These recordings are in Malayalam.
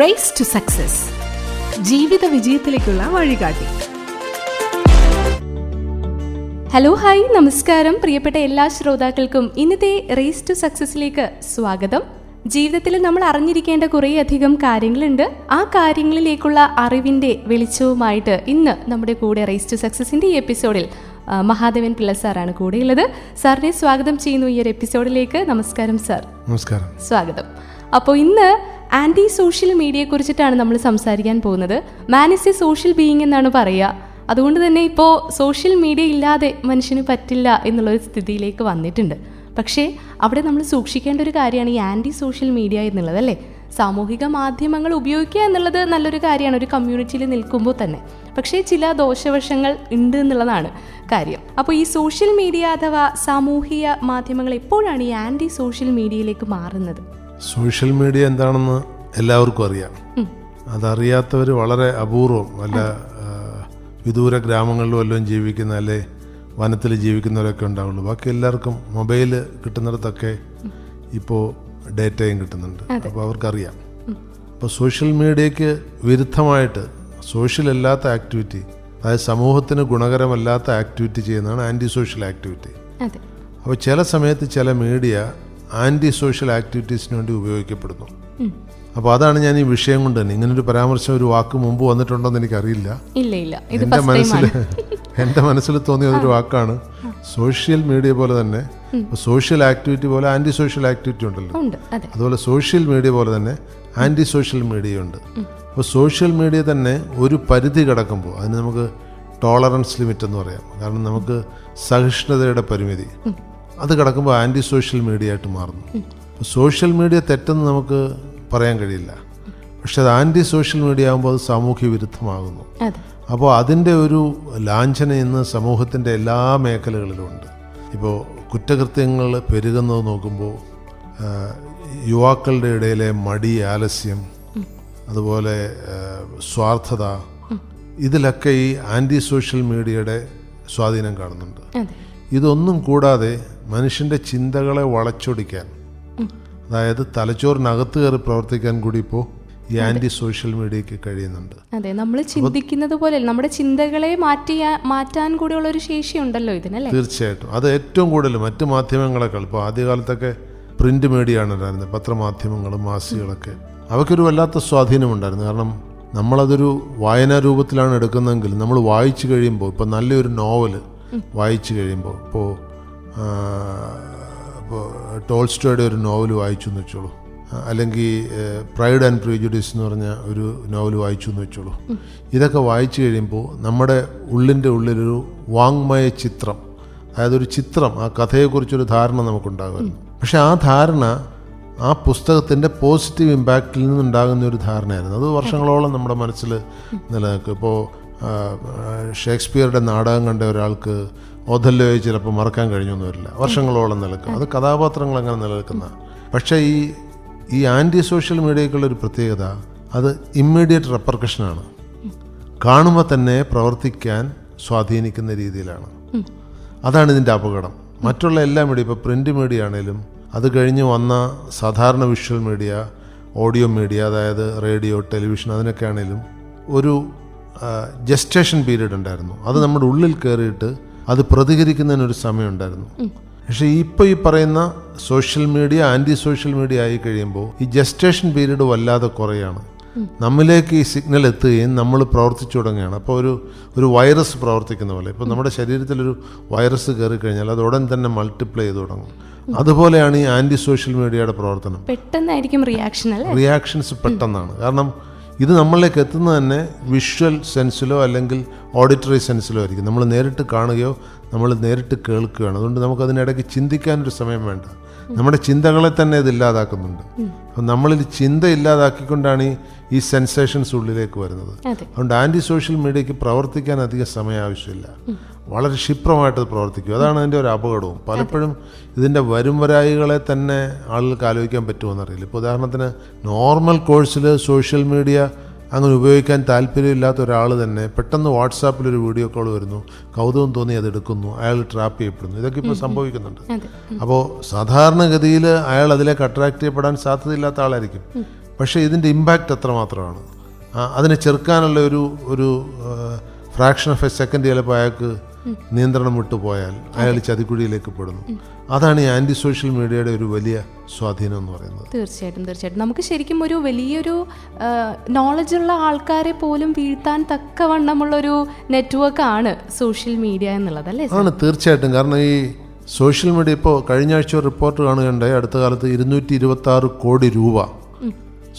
റേസ് ടു സക്സസ് ജീവിത വിജയത്തിലേക്കുള്ള വഴികാട്ടി. ഹലോ ഹായ് നമസ്കാരം. പ്രിയപ്പെട്ട എല്ലാ ശ്രോതാക്കൾക്കും ഇന്നത്തെ റേസ് ടു സക്സസിലേക്ക് സ്വാഗതം. ജീവിതത്തിൽ നമ്മൾ അറിഞ്ഞിരിക്കേണ്ട കുറേയധികം കാര്യങ്ങളുണ്ട്. ആ കാര്യങ്ങളിലേക്കുള്ള അറിവിന്റെ വെളിച്ചവുമായിട്ട് ഇന്ന് നമ്മുടെ കൂടെ റേസ് ടു സക്സസിന്റെ ഈ എപ്പിസോഡിൽ മഹാദേവൻ പിള്ള സാറാണ് കൂടെയുള്ളത്. സാറിനെ സ്വാഗതം ചെയ്യുന്നു ഈ ഒരു എപ്പിസോഡിലേക്ക് നമസ്കാരം സാർ. നമസ്കാരം. സ്വാഗതം. അപ്പോൾ ഇന്ന് ആന്റി സോഷ്യൽ മീഡിയയെ കുറിച്ചിട്ടാണ് നമ്മൾ സംസാരിക്കാൻ പോകുന്നത്. Man is a social being എന്നാണ് പറയുക. അതുകൊണ്ട് തന്നെ ഇപ്പോൾ സോഷ്യൽ മീഡിയ ഇല്ലാതെ മനുഷ്യന് പറ്റില്ല എന്നുള്ളൊരു സ്ഥിതിയിലേക്ക് വന്നിട്ടുണ്ട്. പക്ഷേ അവിടെ നമ്മൾ സൂക്ഷിക്കേണ്ട ഒരു കാര്യമാണ് ഈ ആന്റി സോഷ്യൽ മീഡിയ എന്നുള്ളത് അല്ലേ? സാമൂഹിക മാധ്യമങ്ങൾ ഉപയോഗിക്കുക എന്നുള്ളത് നല്ലൊരു കാര്യമാണ് ഒരു കമ്മ്യൂണിറ്റിയിൽ നിൽക്കുമ്പോൾ തന്നെ. പക്ഷേ ചില ദോഷവശങ്ങൾ ഉണ്ട് എന്നുള്ളതാണ് കാര്യം. അപ്പോൾ ഈ സോഷ്യൽ മീഡിയ അഥവാ സാമൂഹിക മാധ്യമങ്ങൾ എപ്പോഴാണ് ഈ ആന്റി സോഷ്യൽ മീഡിയയിലേക്ക് മാറുന്നത്? സോഷ്യൽ മീഡിയ എന്താണെന്ന് എല്ലാവർക്കും അറിയാം. അതറിയാത്തവർ വളരെ അപൂർവം വല്ല വിദൂര ഗ്രാമങ്ങളിലും വല്ലതും ജീവിക്കുന്ന അല്ലെ വനത്തിൽ ജീവിക്കുന്നവരൊക്കെ ഉണ്ടാവുള്ളൂ. ബാക്കി എല്ലാവർക്കും മൊബൈൽ കിട്ടുന്നിടത്തൊക്കെ ഇപ്പോൾ ഡേറ്റയും കിട്ടുന്നുണ്ട്. അപ്പോൾ അവർക്കറിയാം. അപ്പോൾ സോഷ്യൽ മീഡിയയ്ക്ക് വിരുദ്ധമായിട്ട് സോഷ്യൽ അല്ലാത്ത ആക്ടിവിറ്റി അതായത് സമൂഹത്തിന് ഗുണകരമല്ലാത്ത ആക്ടിവിറ്റി ചെയ്യുന്നതാണ് ആന്റി സോഷ്യൽ ആക്ടിവിറ്റി. അപ്പോൾ ചില സമയത്ത് ചില മീഡിയ ആന്റി സോഷ്യൽ ആക്ടിവിറ്റീസിന് വേണ്ടി ഉപയോഗിക്കപ്പെടുന്നു. അപ്പോൾ അതാണ് ഞാൻ ഈ വിഷയം കൊണ്ട് തന്നെ. ഇങ്ങനൊരു പരാമർശം ഒരു വാക്ക് മുമ്പ് വന്നിട്ടുണ്ടോ എന്ന് എനിക്കറിയില്ല. ഇല്ല ഇല്ല. എന്റെ മനസ്സിൽ എന്റെ മനസ്സിൽ തോന്നിയ ഒരു വാക്കാണ് സോഷ്യൽ മീഡിയ പോലെ തന്നെ. സോഷ്യൽ ആക്ടിവിറ്റി പോലെ ആന്റി സോഷ്യൽ ആക്ടിവിറ്റി ഉണ്ടല്ലോ. ഉണ്ട് അതെ. അതുപോലെ സോഷ്യൽ മീഡിയ പോലെ തന്നെ ആന്റി സോഷ്യൽ മീഡിയ ഉണ്ട് അപ്പോൾ സോഷ്യൽ മീഡിയ തന്നെ ഒരു പരിധി കടക്കുമ്പോൾ അതിന് നമുക്ക് ടോളറൻസ് ലിമിറ്റ് എന്ന് പറയാം. കാരണം നമുക്ക് സഹിഷ്ണുതയുടെ പരിമിതി. അത് കിടക്കുമ്പോൾ ആന്റി സോഷ്യൽ മീഡിയ ആയിട്ട് മാറുന്നു. സോഷ്യൽ മീഡിയ തെറ്റെന്ന് നമുക്ക് പറയാൻ കഴിയില്ല. പക്ഷെ അത് ആന്റി സോഷ്യൽ മീഡിയ ആകുമ്പോൾ അത് സാമൂഹ്യ വിരുദ്ധമാകുന്നു. അപ്പോൾ അതിന്റെ ഒരു ലാഞ്ചന ഇന്ന് സമൂഹത്തിന്റെ എല്ലാ മേഖലകളിലും ഉണ്ട്. ഇപ്പോൾ കുറ്റകൃത്യങ്ങൾ പെരുകുന്നത് നോക്കുമ്പോൾ യുവാക്കളുടെ ഇടയിലെ മടി ആലസ്യം അതുപോലെ സ്വാർത്ഥത ഇതിലൊക്കെ ഈ ആന്റി സോഷ്യൽ മീഡിയയുടെ സ്വാധീനം കാണുന്നുണ്ട്. ഇതൊന്നും കൂടാതെ മനുഷ്യന്റെ ചിന്തകളെ വളച്ചൊടിക്കാൻ. അതായത് തലച്ചോറിനകത്ത് കയറി പ്രവർത്തിക്കാൻ കൂടി ഇപ്പോൾ ഈ ആന്റി സോഷ്യൽ മീഡിയയ്ക്ക് കഴിയുന്നുണ്ട്. അതെ നമ്മൾ ചിന്തിക്കുന്നത് പോലെ നമ്മുടെ ചിന്തകളെ മാറ്റി മാറ്റാൻ കൂടിയുള്ള ഒരു ശേഷി ഉണ്ടല്ലോ ഇതിനല്ലേ? തീർച്ചയായിട്ടും. അത് ഏറ്റവും കൂടുതൽ മറ്റു മാധ്യമങ്ങളെക്കാൾ ഇപ്പോൾ ആദ്യകാലത്തൊക്കെ പ്രിന്റ് മീഡിയ ആണ് ഉണ്ടായിരുന്നത് പത്രമാധ്യമങ്ങളും മാസികളൊക്കെ. അവയ്ക്കൊരു വല്ലാത്ത സ്വാധീനമുണ്ടായിരുന്നു കാരണം നമ്മളതൊരു വായനാ രൂപത്തിലാണ് എടുക്കുന്നതെങ്കിൽ നമ്മൾ വായിച്ചു കഴിയുമ്പോൾ ഇപ്പോൾ നല്ലൊരു നോവൽ വായിച്ചു കഴിയുമ്പോൾ ഇപ്പോൾ ഇപ്പോൾ ടോൾസ്റ്റോയുടെ ഒരു നോവൽ വായിച്ചു എന്ന് വെച്ചോളൂ. അല്ലെങ്കിൽ പ്രൈഡ് ആൻഡ് പ്രീജുഡീസ് എന്ന് പറഞ്ഞ ഒരു നോവൽ വായിച്ചു എന്ന് വെച്ചോളൂ. ഇതൊക്കെ വായിച്ചു കഴിയുമ്പോൾ നമ്മുടെ ഉള്ളിന്റെ ഉള്ളിലൊരു വാങ്മയ ചിത്രം അതായത് ഒരു ചിത്രം ആ കഥയെക്കുറിച്ചൊരു ധാരണ നമുക്കുണ്ടാകുമായിരുന്നു. പക്ഷെ ആ ധാരണ ആ പുസ്തകത്തിന്റെ പോസിറ്റീവ് ഇമ്പാക്റ്റിൽ നിന്നുണ്ടാകുന്ന ഒരു ധാരണയായിരുന്നു. അത് വർഷങ്ങളോളം നമ്മുടെ മനസ്സിൽ നിലനിൽക്കും. ഇപ്പോൾ ഷേക്സ്പിയറുടെ നാടകം കണ്ട ഒരാൾക്ക് ഓഥല്ലോയെ ചിലപ്പോൾ മറക്കാൻ കഴിഞ്ഞൊന്നും വരില്ല. വർഷങ്ങളോളം നിലക്കും. അത് കഥാപാത്രങ്ങൾ അങ്ങനെ നിലനിൽക്കുന്ന. പക്ഷേ ഈ ഈ ആന്റി സോഷ്യൽ മീഡിയയ്ക്കുള്ള ഒരു പ്രത്യേകത അത് ഇമ്മീഡിയറ്റ് റെപ്പർക്കഷനാണ് കാണുമ്പോൾ തന്നെ പ്രവർത്തിക്കാൻ സ്വാധീനിക്കുന്ന രീതിയിലാണ്. അതാണ് ഇതിന്റെ അപകടം. മറ്റുള്ള എല്ലാ മീഡിയ ഇപ്പോൾ പ്രിന്റ് മീഡിയ ആണേലും അത് കഴിഞ്ഞ് വന്ന സാധാരണ വിഷ്വൽ മീഡിയ ഓഡിയോ മീഡിയ അതായത് റേഡിയോ ടെലിവിഷൻ അതിനൊക്കെ ആണേലും ഒരു ജസ്റ്റേഷൻ പീരീഡ് ഉണ്ടായിരുന്നു. അത് നമ്മുടെ ഉള്ളിൽ കയറിയിട്ട് അത് പ്രതികരിക്കുന്നതിനൊരു സമയമുണ്ടായിരുന്നു. പക്ഷേ ഇപ്പോൾ ഈ പറയുന്ന social media anti social media ആയി കഴിയുമ്പോൾ ഈ ജസ്റ്റേഷൻ പീരീഡ് വല്ലാതെ കുറയാണ്. നമ്മിലേക്ക് ഈ സിഗ്നൽ എത്തുകയും നമ്മൾ പ്രവർത്തിച്ചു തുടങ്ങുകയാണ്. അപ്പോൾ ഒരു ഒരു വൈറസ് പ്രവർത്തിക്കുന്ന പോലെ. ഇപ്പോൾ നമ്മുടെ ശരീരത്തിലൊരു വൈറസ് കയറി കഴിഞ്ഞാൽ അത് ഉടൻ തന്നെ മൾട്ടിപ്ലൈ ചെയ്ത് തുടങ്ങും. അതുപോലെയാണ് ഈ ആന്റി സോഷ്യൽ മീഡിയയുടെ പ്രവർത്തനം. പെട്ടെന്നായിരിക്കും റിയാക്ഷൻ റിയാക്ഷൻസ് പെട്ടെന്നാണ്. കാരണം ഇത് നമ്മളിലേക്ക് എത്തുന്നത് തന്നെ വിഷ്വൽ സെൻസിലോ അല്ലെങ്കിൽ ഓഡിറ്ററി സെൻസിലോ ആയിരിക്കും. നമ്മൾ നേരിട്ട് കാണുകയോ നമ്മൾ നേരിട്ട് കേൾക്കുകയാണ്. അതുകൊണ്ട് നമുക്ക് അതിനിടയ്ക്ക് ചിന്തിക്കാനൊരു സമയം വേണ്ട. നമ്മുടെ ചിന്തകളെ തന്നെ ഇത് ഇല്ലാതാക്കുന്നുണ്ട്. അപ്പം നമ്മളിൽ ചിന്ത ഇല്ലാതാക്കിക്കൊണ്ടാണ് ഈ സെൻസേഷൻസ് ഉള്ളിലേക്ക് വരുന്നത്. അതുകൊണ്ട് ആന്റി സോഷ്യൽ മീഡിയയ്ക്ക് പ്രവർത്തിക്കാൻ അധികം സമയം ആവശ്യമില്ല. വളരെ ക്ഷിപ്രമായിട്ട് പ്രവർത്തിക്കും. അതാണ് അതിന്റെ ഒരു അപകടവും. പലപ്പോഴും ഇതിന്റെ വരും വരായികളെ തന്നെ ആളുകൾക്ക് ആലോചിക്കാൻ പറ്റുമെന്നറിയില്ല ഇപ്പോൾ ഉദാഹരണത്തിന് നോർമൽ കോഴ്സിൽ സോഷ്യൽ മീഡിയ അങ്ങനെ ഉപയോഗിക്കാൻ താല്പര്യമില്ലാത്ത ഒരാൾ തന്നെ പെട്ടെന്ന് വാട്സാപ്പിൽ ഒരു വീഡിയോ കോൾ വരുന്നു. കൗതുകം തോന്നി അത് എടുക്കുന്നു. അയാൾ ട്രാപ്പ് ചെയ്യപ്പെടുന്നു. ഇതൊക്കെ ഇപ്പോൾ സംഭവിക്കുന്നുണ്ട്. അപ്പോൾ സാധാരണഗതിയിൽ അയാൾ അതിലേക്ക് അട്രാക്ട് ചെയ്യപ്പെടാൻ സാധ്യതയില്ലാത്ത ആളായിരിക്കും. പക്ഷേ ഇതിന്റെ ഇമ്പാക്റ്റ് എത്രമാത്രമാണ് മാത്രമാണ്? അതിനെ ചെറുക്കാനുള്ള ഒരു ഒരു ഫ്രാക്ഷൻ ഓഫ് എ സെക്കൻഡ് ചിലപ്പോൾ അയാൾക്ക് നിയന്ത്രണം വിട്ടു പോയാൽ അയാൾ ചതിക്കുഴിയിലേക്ക് പെടുന്നു. അതാണ് ഈ ആന്റി സോഷ്യൽ മീഡിയയുടെ ഒരു വലിയ സ്വാധീനം എന്ന് പറയുന്നത്. തീർച്ചയായിട്ടും തീർച്ചയായിട്ടും. നമുക്ക് ശരിക്കും ഒരു വലിയൊരു നോളജുള്ള ആൾക്കാരെ പോലും വീഴ്ത്താൻ നെറ്റ്വർക്ക് ആണ് സോഷ്യൽ മീഡിയ എന്നുള്ളത് അല്ലേ ആണ് തീർച്ചയായിട്ടും. കാരണം ഈ സോഷ്യൽ മീഡിയ ഇപ്പോൾ കഴിഞ്ഞ ആഴ്ച റിപ്പോർട്ട് കാണുകയുണ്ടായി. അടുത്ത കാലത്ത് ഇരുന്നൂറ്റി ഇരുപത്തി ആറ് കോടി രൂപ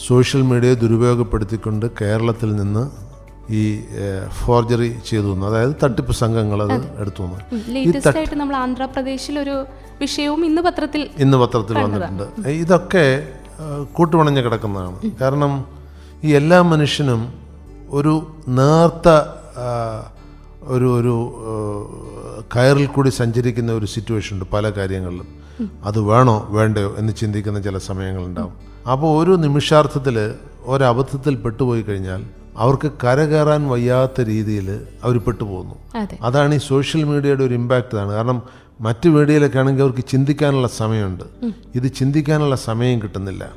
സോഷ്യൽ മീഡിയയെ ദുരുപയോഗപ്പെടുത്തിക്കൊണ്ട് കേരളത്തിൽ നിന്ന് ഈ ഫോർജറി ചെയ്തു അതായത് തട്ടിപ്പ് സംഘങ്ങൾ അത് എടുത്തു എന്ന് ഈ ലേറ്റസ്റ്റ് ആയിട്ട് നമ്മൾ ആന്ധ്രാപ്രദേശിൽ ഒരു വിഷയവും ഇന്ന് പത്രത്തിൽ ഇന്ന് പത്രത്തിൽ വന്നിട്ടുണ്ട്. ഇതൊക്കെ കൂട്ടുപണഞ്ഞ് കിടക്കുന്നതാണ്. കാരണം ഈ എല്ലാ മനുഷ്യനും ഒരു നേർത്ത ഒരു ഒരു കയറിൽ കൂടി സഞ്ചരിക്കുന്ന ഒരു സിറ്റുവേഷൻ ഉണ്ട് പല കാര്യങ്ങളിലും. അത് വേണോ വേണ്ടയോ എന്ന് ചിന്തിക്കുന്ന ചില സമയങ്ങളുണ്ടാവും. അപ്പോൾ ഒരു നിമിഷാർത്ഥത്തിൽ ഒരബദ്ധത്തിൽ പെട്ടുപോയി കഴിഞ്ഞാൽ അവർക്ക് കരകയറാൻ വയ്യാത്ത രീതിയിൽ അവർ പെട്ടുപോകുന്നു. അതെ. അതാണ് ഈ സോഷ്യൽ മീഡിയയുടെ ഒരു ഇമ്പാക്റ്റ് ഇതാണ്. കാരണം മറ്റു മീഡിയയിലൊക്കെ ആണെങ്കിൽ അവർക്ക് ചിന്തിക്കാനുള്ള സമയമുണ്ട്. ഇത് ചിന്തിക്കാനുള്ള സമയം കിട്ടുന്നില്ല.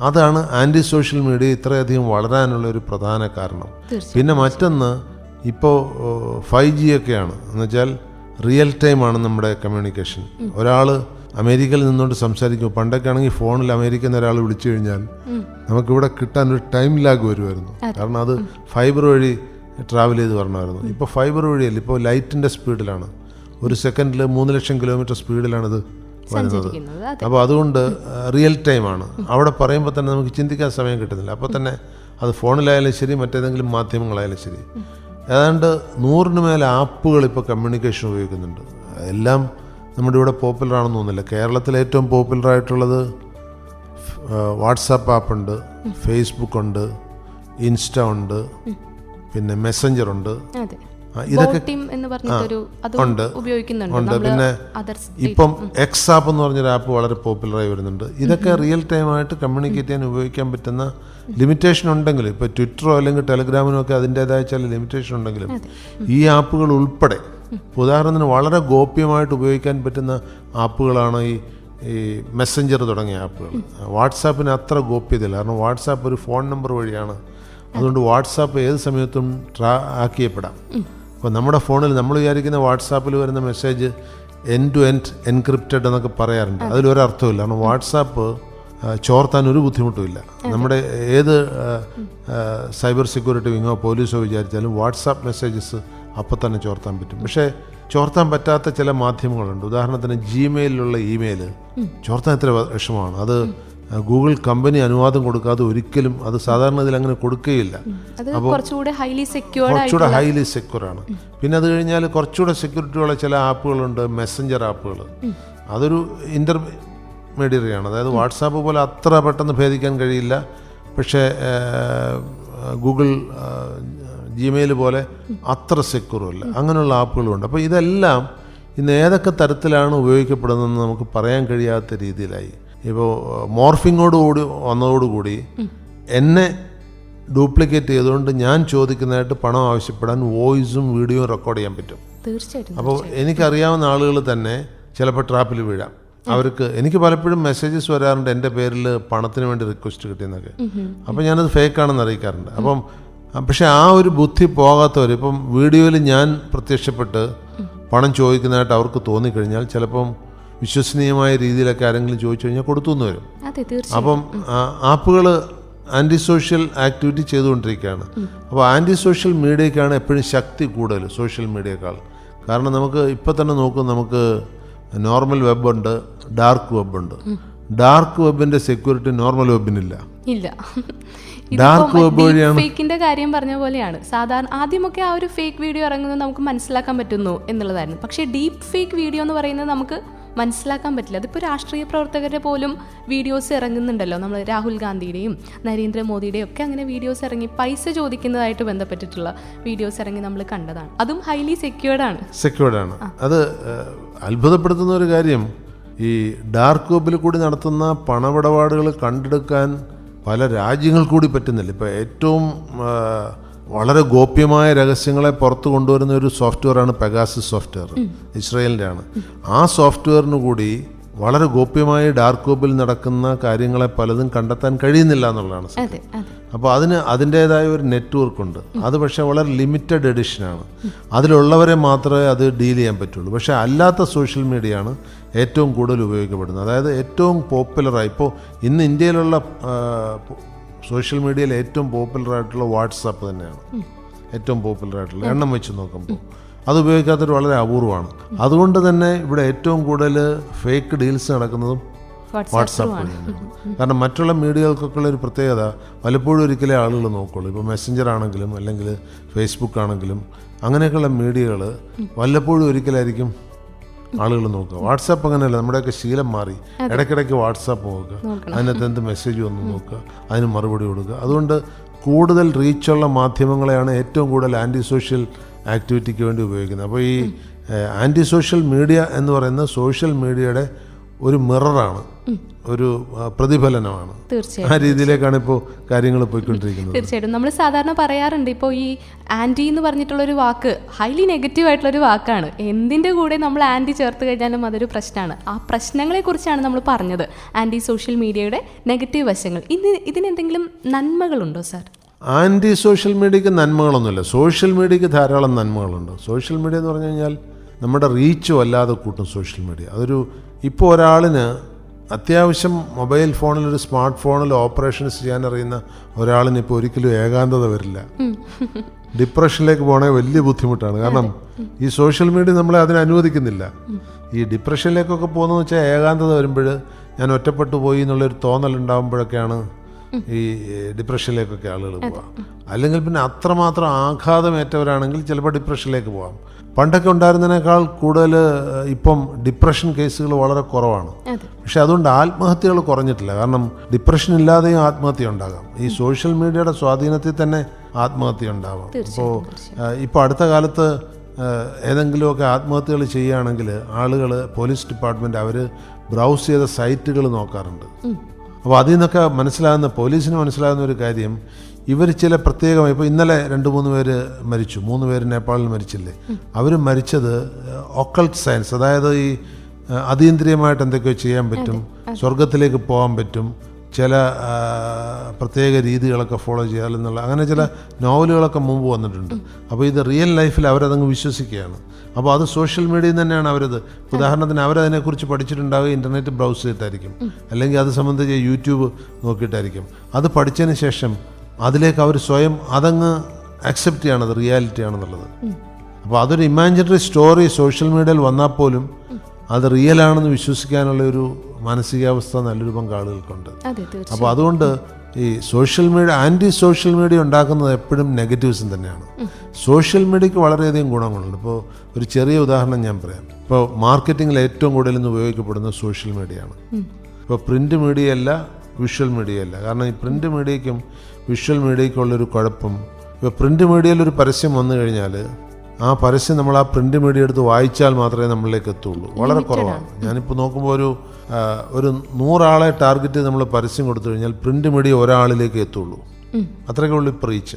അതാണ് ആന്റി സോഷ്യൽ മീഡിയ ഇത്രയധികം വളരാനുള്ള ഒരു പ്രധാന കാരണം. പിന്നെ മറ്റൊന്ന് ഇപ്പോൾ ഫൈവ് ജി ഒക്കെയാണ്. എന്നുവെച്ചാൽ റിയൽ ടൈം ആണ് നമ്മുടെ കമ്മ്യൂണിക്കേഷൻ ഒരാൾ അമേരിക്കയിൽ നിന്നുകൊണ്ട് സംസാരിക്കും പണ്ടൊക്കെ ആണെങ്കിൽ ഫോണിൽ അമേരിക്കൻ ഒരാൾ വിളിച്ചു കഴിഞ്ഞാൽ നമുക്കിവിടെ കിട്ടാൻ ഒരു ടൈം ലാഗ് വരുമായിരുന്നു. കാരണം അത് ഫൈബർ വഴി ട്രാവൽ ചെയ്ത് വരണമായിരുന്നു. ഇപ്പോൾ ഫൈബർ വഴിയല്ല ഇപ്പോൾ ലൈറ്റിന്റെ സ്പീഡിലാണ് ഒരു സെക്കൻഡിൽ മൂന്ന് ലക്ഷം കിലോമീറ്റർ സ്പീഡിലാണിത് വരുന്നത്. അപ്പോൾ അതുകൊണ്ട് റിയൽ ടൈമാണ് അവിടെ പറയുമ്പോൾ തന്നെ നമുക്ക് ചിന്തിക്കാൻ സമയം കിട്ടുന്നില്ല. അപ്പോൾ തന്നെ അത് ഫോണിലായാലും ശരി മറ്റേതെങ്കിലും മാധ്യമങ്ങളായാലും ശരി. ഏതാണ്ട് നൂറിന് മേലെ ആപ്പുകൾ ഇപ്പോൾ കമ്മ്യൂണിക്കേഷൻ ഉപയോഗിക്കുന്നുണ്ട്. എല്ലാം നമ്മുടെ ഇവിടെ പോപ്പുലർ ആണെന്ന് തോന്നുന്നില്ല. കേരളത്തിൽ ഏറ്റവും പോപ്പുലർ ആയിട്ടുള്ളത് വാട്സാപ്പ് ആപ്പ് ഉണ്ട് ഫേസ്ബുക്ക് ഉണ്ട് ഇൻസ്റ്റ ഉണ്ട് പിന്നെ മെസ്സഞ്ചർ ഉണ്ട്. ഇതൊക്കെ ഉണ്ട്. ഉപയോഗിക്കുന്നുണ്ട്. ഉണ്ട്. പിന്നെ ഇപ്പം എക്സ് ആപ്പ് എന്ന് പറഞ്ഞൊരു ആപ്പ് വളരെ പോപ്പുലറായി വരുന്നുണ്ട്. ഇതൊക്കെ റിയൽ ടൈമായിട്ട് കമ്മ്യൂണിക്കേറ്റ് ചെയ്യാൻ ഉപയോഗിക്കാൻ പറ്റുന്ന ലിമിറ്റേഷൻ ഉണ്ടെങ്കിലും ഇപ്പോൾ ട്വിറ്ററോ അല്ലെങ്കിൽ ടെലിഗ്രാമിനോ ഒക്കെ അതിന്റെതായ ചില ലിമിറ്റേഷൻ ഉണ്ടെങ്കിലും ഈ ആപ്പുകൾ ഉൾപ്പെടെ ഇപ്പൊ ഉദാഹരണത്തിന് വളരെ ഗോപ്യമായിട്ട് ഉപയോഗിക്കാൻ പറ്റുന്ന ആപ്പുകളാണ് ഈ ഈ മെസ്സഞ്ചർ തുടങ്ങിയ ആപ്പുകൾ. വാട്സാപ്പിന് അത്ര ഗോപ്യതയില്ല. കാരണം വാട്സാപ്പ് ഒരു ഫോൺ നമ്പർ വഴിയാണ്. അതുകൊണ്ട് വാട്സാപ്പ് ഏത് സമയത്തും ട്രാ ആക്കിയപ്പെടാം. അപ്പോൾ നമ്മുടെ ഫോണിൽ നമ്മൾ വിചാരിക്കുന്ന വാട്സാപ്പിൽ വരുന്ന message end to end encrypted എന്നൊക്കെ പറയാറുണ്ട്. അതിലൊരർത്ഥമില്ല കാരണം വാട്സാപ്പ് ചോർത്താൻ ഒരു ബുദ്ധിമുട്ടുമില്ല നമ്മുടെ ഏത് സൈബർ സെക്യൂരിറ്റി വിങ്ങോ പോലീസോ വിചാരിച്ചാലും വാട്സാപ്പ് മെസ്സേജസ് അപ്പം തന്നെ ചോർത്താൻ പറ്റും. പക്ഷേ ചോർത്താൻ പറ്റാത്ത ചില മാധ്യമങ്ങളുണ്ട്. ഉദാഹരണത്തിന് ജിമെയിലുള്ള ഇമെയിൽ ചോർത്താൻ ഇത്ര വിഷമമാണ്. അത് ഗൂഗിൾ കമ്പനി അനുവാദം കൊടുക്കാതെ ഒരിക്കലും അത് സാധാരണ ഇതിൽ അങ്ങനെ കൊടുക്കുകയില്ല. അത് കുറച്ചുകൂടെ ഹൈലി സെക്യൂർ ആണ്. പിന്നെ അത് കഴിഞ്ഞാൽ കുറച്ചുകൂടെ സെക്യൂരിറ്റിയുള്ള ചില ആപ്പുകളുണ്ട്. മെസ്സഞ്ചർ ആപ്പുകൾ. അതൊരു ഇന്റർമീഡിയറി ആണ് അതായത് വാട്സാപ്പ് പോലെ അത്ര പെട്ടെന്ന് ഭേദിക്കാൻ കഴിയില്ല. പക്ഷേ ഗൂഗിൾ ജിമെയിൽ പോലെ അത്ര സെക്യൂറും അല്ല. അങ്ങനെയുള്ള ആപ്പുകളുണ്ട് അപ്പോൾ ഇതെല്ലാം ഇന്ന് ഏതൊക്കെ തരത്തിലാണ് ഉപയോഗിക്കപ്പെടുന്നതെന്ന് നമുക്ക് പറയാൻ കഴിയാത്ത രീതിയിലായി. ഇപ്പോൾ മോർഫിങ്ങോടുകൂടി വന്നതോടുകൂടി എന്നെ ഡ്യൂപ്ലിക്കേറ്റ് ചെയ്തുകൊണ്ട് ഞാൻ ചോദിക്കുന്നതായിട്ട് പണം ആവശ്യപ്പെടാൻ വോയിസും വീഡിയോയും റെക്കോർഡ് ചെയ്യാൻ പറ്റും. തീർച്ചയായിട്ടും അപ്പോൾ എനിക്കറിയാവുന്ന ആളുകൾ തന്നെ ചിലപ്പോൾ ട്രാപ്പിൽ വീഴാം. അവർക്ക് എനിക്ക് പലപ്പോഴും മെസ്സേജസ് വരാറുണ്ട് എന്റെ പേരിൽ പണത്തിന് വേണ്ടി റിക്വസ്റ്റ് കിട്ടിയെന്നൊക്കെ. അപ്പം ഞാനത് ഫേക്കാണെന്ന് അറിയിക്കാറുണ്ട്. അപ്പം പക്ഷേ ആ ഒരു ബുദ്ധി പോകാത്തവർ ഇപ്പം വീഡിയോയിൽ ഞാൻ പ്രത്യക്ഷപ്പെട്ട് പണം ചോദിക്കുന്നതായിട്ട് അവർക്ക് തോന്നിക്കഴിഞ്ഞാൽ ചിലപ്പം വിശ്വസനീയമായ രീതിയിലൊക്കെ ആരെങ്കിലും ചോദിച്ചു കഴിഞ്ഞാൽ കൊടുത്തു എന്ന് വരും അപ്പം ആപ്പുകൾ ആന്റി സോഷ്യൽ ആക്ടിവിറ്റി ചെയ്തുകൊണ്ടിരിക്കുകയാണ്. അപ്പോൾ ആന്റി സോഷ്യൽ മീഡിയക്കാണ് എപ്പോഴും ശക്തി കൂടുതൽ സോഷ്യൽ മീഡിയക്കാൾ കാരണം നമുക്ക് ഇപ്പം തന്നെ നോക്കും നമുക്ക് നോർമൽ വെബുണ്ട് ഡാർക്ക് വെബുണ്ട് ഡാർക്ക് വെബിന്റെ സെക്യൂരിറ്റി നോർമൽ വെബിനില്ല ഇല്ല. ഫേക്കിന്റെ കാര്യം പറഞ്ഞ പോലെയാണ്. സാധാരണ ആദ്യമൊക്കെ ആ ഒരു ഫേക്ക് വീഡിയോ ഇറങ്ങുന്നത് നമുക്ക് മനസ്സിലാക്കാൻ പറ്റുന്നു എന്നുള്ളതായിരുന്നു. പക്ഷേ ഡീപ്പ് ഫേക്ക് വീഡിയോ എന്ന് പറയുന്നത് നമുക്ക് മനസ്സിലാക്കാൻ പറ്റില്ല. അതിപ്പോൾ രാഷ്ട്രീയ പ്രവർത്തകരുടെ പോലും വീഡിയോസ് ഇറങ്ങുന്നുണ്ടല്ലോ. നമ്മൾ രാഹുൽ ഗാന്ധിയുടെയും നരേന്ദ്രമോദിയുടെയും ഒക്കെ അങ്ങനെ വീഡിയോസ് ഇറങ്ങി പൈസ ചോദിക്കുന്നതായിട്ട് ബന്ധപ്പെട്ടിട്ടുള്ള വീഡിയോസ് ഇറങ്ങി നമ്മൾ കണ്ടതാണ്. അതും ഹൈലി സെക്യൂർഡ് ആണ്. സെക്യൂർഡ് ആണ്. അത് അത്ഭുതപ്പെടുത്തുന്ന ഒരു കാര്യം. ഈ ഡാർക്ക് വെബിൽ കൂടി നടത്തുന്ന പണമിടപാടുകൾ കണ്ടെടുക്കാൻ പല രാജ്യങ്ങൾ കൂടി പറ്റുന്നില്ല. ഇപ്പോൾ ഏറ്റവും വളരെ ഗോപ്യമായ രഹസ്യങ്ങളെ പുറത്തു കൊണ്ടുവരുന്ന ഒരു സോഫ്റ്റ്വെയറാണ് പെഗാസിസ് സോഫ്റ്റ്വെയർ. ഇസ്രയേലിന്റെ ആണ്. ആ സോഫ്റ്റ്വെയറിന് കൂടി വളരെ ഗോപ്യമായി ഡാർക്ക് വെബിൽ നടക്കുന്ന കാര്യങ്ങളെ പലതും കണ്ടെത്താൻ കഴിയുന്നില്ല എന്നുള്ളതാണ് അപ്പോൾ അതിന് അതിന്റേതായ ഒരു നെറ്റ്വർക്ക് ഉണ്ട്. അത് പക്ഷേ വളരെ ലിമിറ്റഡ് എഡിഷനാണ്. അതിലുള്ളവരെ മാത്രമേ അത് ഡീൽ ചെയ്യാൻ പറ്റുള്ളൂ. പക്ഷേ അല്ലാത്ത സോഷ്യൽ മീഡിയയാണ് ഏറ്റവും കൂടുതൽ ഉപയോഗിക്കപ്പെടുന്നത്. അതായത് ഏറ്റവും പോപ്പുലറായി ഇപ്പോൾ ഇന്ന് ഇന്ത്യയിലുള്ള സോഷ്യൽ മീഡിയയിൽ ഏറ്റവും പോപ്പുലറായിട്ടുള്ള വാട്സാപ്പ് തന്നെയാണ്. ഏറ്റവും പോപ്പുലറായിട്ടുള്ള എണ്ണം വെച്ച് നോക്കുമ്പോൾ അത് ഉപയോഗിക്കാത്തൊരു വളരെ അപൂർവമാണ്. അതുകൊണ്ട് തന്നെ ഇവിടെ ഏറ്റവും കൂടുതൽ ഫേക്ക് ഡീൽസ് നടക്കുന്നതും വാട്സാപ്പ് വഴിയാണ് കാരണം മറ്റുള്ള മീഡിയകൾക്കൊക്കെ ഉള്ള ഒരു പ്രത്യേകത പലപ്പോഴും ഒരിക്കലേ ആളുകൾ നോക്കുള്ളൂ. ഇപ്പോൾ മെസ്സഞ്ചർ ആണെങ്കിലും അല്ലെങ്കിൽ ഫേസ്ബുക്ക് ആണെങ്കിലും അങ്ങനെയൊക്കെയുള്ള മീഡിയകൾ വല്ലപ്പോഴും ഒരിക്കലായിരിക്കും ആളുകൾ നോക്കുക. വാട്സാപ്പ് അങ്ങനെയല്ല നമ്മുടെയൊക്കെ ശീലം മാറി. ഇടയ്ക്കിടയ്ക്ക് വാട്സാപ്പ് നോക്കുക. അതിനകത്ത് എന്ത് മെസ്സേജ് വന്ന് നോക്കുക. അതിന് മറുപടി കൊടുക്കുക. അതുകൊണ്ട് കൂടുതൽ റീച്ചുള്ള മാധ്യമങ്ങളെയാണ് ഏറ്റവും കൂടുതൽ ആന്റി സോഷ്യൽ ആക്ടിവിറ്റിക്ക് വേണ്ടി ഉപയോഗിക്കുന്നത്. അപ്പോൾ ഈ ആന്റി സോഷ്യൽ മീഡിയ എന്ന് പറയുന്ന സോഷ്യൽ മീഡിയയുടെ ഒരു മിററാണ്. ഒരു പ്രതിഫലനമാണ്. തീർച്ചയായും ആ രീതിയിലേക്കാണ് ഇപ്പോൾ കാര്യങ്ങൾ പോയിക്കൊണ്ടിരിക്കുന്നത്. തീർച്ചയായിട്ടും. നമ്മൾ സാധാരണ പറയാറുണ്ട് ഇപ്പോൾ ഈ ആന്റി എന്ന് പറഞ്ഞിട്ടുള്ള ഒരു വാക്ക് ഹൈലി നെഗറ്റീവ് ആയിട്ടുള്ള ഒരു വാക്കാണ്. എന്തിന്റെ കൂടെ നമ്മൾ ആന്റി ചേർത്ത് കഴിഞ്ഞാലും അതൊരു പ്രശ്നമാണ്. ആ പ്രശ്നങ്ങളെക്കുറിച്ചാണ് നമ്മൾ പറഞ്ഞത്. ആന്റി സോഷ്യൽ മീഡിയയുടെ നെഗറ്റീവ് വശങ്ങൾ. ഇന്ന് ഇതിനെന്തെങ്കിലും നന്മകളുണ്ടോ സാർ? ആന്റി സോഷ്യൽ മീഡിയക്ക് നന്മകളൊന്നുമില്ല. സോഷ്യൽ മീഡിയക്ക് ധാരാളം നന്മകളുണ്ട്. സോഷ്യൽ മീഡിയ എന്ന് പറഞ്ഞു കഴിഞ്ഞാൽ നമ്മുടെ റീച്ച് അല്ലാതെ കൂട്ടും സോഷ്യൽ മീഡിയ. അതൊരു ഇപ്പോൾ ഒരാളിന് അത്യാവശ്യം മൊബൈൽ ഫോണിൽ ഒരു സ്മാർട്ട് ഫോണിൽ ഓപ്പറേഷൻസ് ചെയ്യാൻ അറിയുന്ന ഒരാളിന് ഇപ്പോൾ ഒരിക്കലും ഏകാന്തത വരില്ല. ഡിപ്രഷനിലേക്ക് പോകണേ വലിയ ബുദ്ധിമുട്ടാണ്. കാരണം ഈ സോഷ്യൽ മീഡിയ നമ്മളെ അതിന് അനുവദിക്കുന്നില്ല. ഈ ഡിപ്രഷനിലേക്കൊക്കെ പോകുന്നതെന്ന് വെച്ചാൽ ഏകാന്തത വരുമ്പോൾ ഞാൻ ഒറ്റപ്പെട്ടു പോയി എന്നുള്ളൊരു തോന്നൽ ഉണ്ടാകുമ്പോഴൊക്കെയാണ് ഈ ഡിപ്രഷനിലേക്കൊക്കെ ആളുകൾ പോവാം അല്ലെങ്കിൽ പിന്നെ അത്രമാത്രം ആഘാതമേറ്റവരാണെങ്കിൽ ചിലപ്പോൾ ഡിപ്രഷനിലേക്ക് പോകാം പണ്ടൊക്കെ ഉണ്ടായിരുന്നതിനേക്കാൾ കൂടുതൽ ഇപ്പം ഡിപ്രഷൻ കേസുകൾ വളരെ കുറവാണ്. പക്ഷെ അതുകൊണ്ട് ആത്മഹത്യകൾ കുറഞ്ഞിട്ടില്ല. കാരണം ഡിപ്രഷൻ ഇല്ലാതെയും ആത്മഹത്യ ഉണ്ടാകാം. ഈ സോഷ്യൽ മീഡിയയുടെ സ്വാധീനത്തിൽ തന്നെ ആത്മഹത്യ ഉണ്ടാവാം. അപ്പോൾ ഇപ്പോൾ അടുത്ത കാലത്ത് ഏതെങ്കിലുമൊക്കെ ആത്മഹത്യകൾ ചെയ്യുകയാണെങ്കിൽ ആളുകൾ പോലീസ് ഡിപ്പാർട്ട്മെന്റ് അവർ ബ്രൗസ് ചെയ്ത സൈറ്റുകൾ നോക്കാറുണ്ട്. അപ്പോൾ അതിൽ നിന്നൊക്കെ മനസ്സിലാകുന്ന പോലീസിന് മനസ്സിലാകുന്ന ഒരു കാര്യം ഇവർ ചില പ്രത്യേകമായി ഇപ്പോൾ ഇന്നലെ രണ്ട് മൂന്ന് പേര് മരിച്ചു. മൂന്ന് പേര് നേപ്പാളിൽ മരിച്ചില്ലേ? അവർ മരിച്ചത് ഒക്കൾട്ട് സയൻസ് അതായത് ഈ അതീന്ദ്രിയമായിട്ട് എന്തൊക്കെയോ ചെയ്യാൻ പറ്റും സ്വർഗത്തിലേക്ക് പോകാൻ പറ്റും ചില പ്രത്യേക രീതികളൊക്കെ ഫോളോ ചെയ്യാമെന്നുള്ള അങ്ങനെ ചില നോവലുകളൊക്കെ മുമ്പ് വന്നിട്ടുണ്ട്. അപ്പോൾ ഇത് റിയൽ ലൈഫിൽ അവരതങ്ങ് വിശ്വസിക്കുകയാണ്. അപ്പോൾ അത് സോഷ്യൽ മീഡിയയിൽ തന്നെയാണ് അവരത്. ഉദാഹരണത്തിന് അവരതിനെക്കുറിച്ച് പഠിച്ചിട്ടുണ്ടാവുക ഇന്റർനെറ്റ് ബ്രൗസ് ചെയ്തിട്ടായിരിക്കും. അല്ലെങ്കിൽ അത് സംബന്ധിച്ച് യൂട്യൂബ് നോക്കിയിട്ടായിരിക്കും. അത് പഠിച്ചതിന് ശേഷം അതിലേക്ക് അവർ സ്വയം അതങ്ങ് അക്സെപ്റ്റ് ചെയ്യണത് റിയാലിറ്റി ആണെന്നുള്ളത്. അപ്പോൾ അതൊരു ഇമാജിനറി സ്റ്റോറി സോഷ്യൽ മീഡിയയിൽ വന്നാൽ പോലും അത് റിയൽ ആണെന്ന് വിശ്വസിക്കാനുള്ള ഒരു മാനസികാവസ്ഥ നല്ലൊരു പങ്ക് ആളുകൾക്കുണ്ട്. അപ്പോൾ അതുകൊണ്ട് ഈ social media anti social media ഉണ്ടാക്കുന്നത് എപ്പോഴും നെഗറ്റീവ്സും തന്നെയാണ്. സോഷ്യൽ മീഡിയയ്ക്ക് വളരെയധികം ഗുണങ്ങളുണ്ട്. ഇപ്പോൾ ഒരു ചെറിയ ഉദാഹരണം ഞാൻ പറയാം. ഇപ്പോൾ മാർക്കറ്റിങ്ങിൽ ഏറ്റവും കൂടുതൽ ഇന്ന് ഉപയോഗിക്കപ്പെടുന്നത് സോഷ്യൽ മീഡിയയാണ് ഇപ്പോൾ പ്രിന്റ് മീഡിയ അല്ല വിഷ്വൽ മീഡിയ അല്ല. കാരണം ഈ പ്രിന്റ് മീഡിയയ്ക്കും വിഷ്വൽ മീഡിയയ്ക്കും ഉള്ളൊരു കുഴപ്പം. ഇപ്പോൾ പ്രിന്റ് മീഡിയയിൽ ഒരു പരസ്യം വന്നു കഴിഞ്ഞാൽ ആ പരസ്യം നമ്മൾ ആ പ്രിന്റ് മീഡിയ എടുത്ത് വായിച്ചാൽ മാത്രമേ നമ്മളിലേക്ക് എത്തുള്ളൂ. വളരെ കുറവാണ്. ഞാനിപ്പോൾ നോക്കുമ്പോൾ ഒരു ഒരു നൂറാളെ ടാർഗറ്റ് ചെയ്ത് നമ്മൾ പരസ്യം കൊടുത്തു കഴിഞ്ഞാൽ പ്രിന്റ് മീഡിയ ഒരാളിലേക്ക് എത്തുള്ളൂ. അത്രയ്ക്കേ ഉള്ളൂ ഇപ്പം റീച്ച്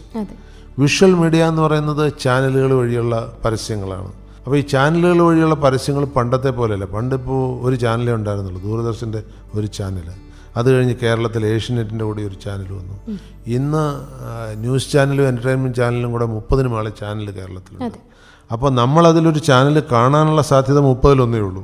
വിഷ്വൽ മീഡിയ എന്ന് പറയുന്നത് ചാനലുകൾ വഴിയുള്ള പരസ്യങ്ങളാണ്. അപ്പോൾ ഈ ചാനലുകൾ വഴിയുള്ള പരസ്യങ്ങൾ പണ്ടത്തെ പോലെയല്ല. പണ്ടിപ്പോൾ ഒരു ചാനലേ ഉണ്ടായിരുന്നുള്ളൂ. ദൂരദർശന്റെ ഒരു ചാനൽ അത് കഴിഞ്ഞ് കേരളത്തിൽ ഏഷ്യനെറ്റിന്റെ കൂടി ഒരു ചാനൽ വന്നു. ഇന്ന് ന്യൂസ് ചാനലും എന്റർടൈൻമെന്റ് ചാനലും കൂടെ മുപ്പതിന് മേളെ ചാനൽ കേരളത്തിലുണ്ട്. അപ്പോൾ നമ്മളതിലൊരു ചാനൽ കാണാനുള്ള സാധ്യത മുപ്പതിലൊന്നേ ഉള്ളൂ.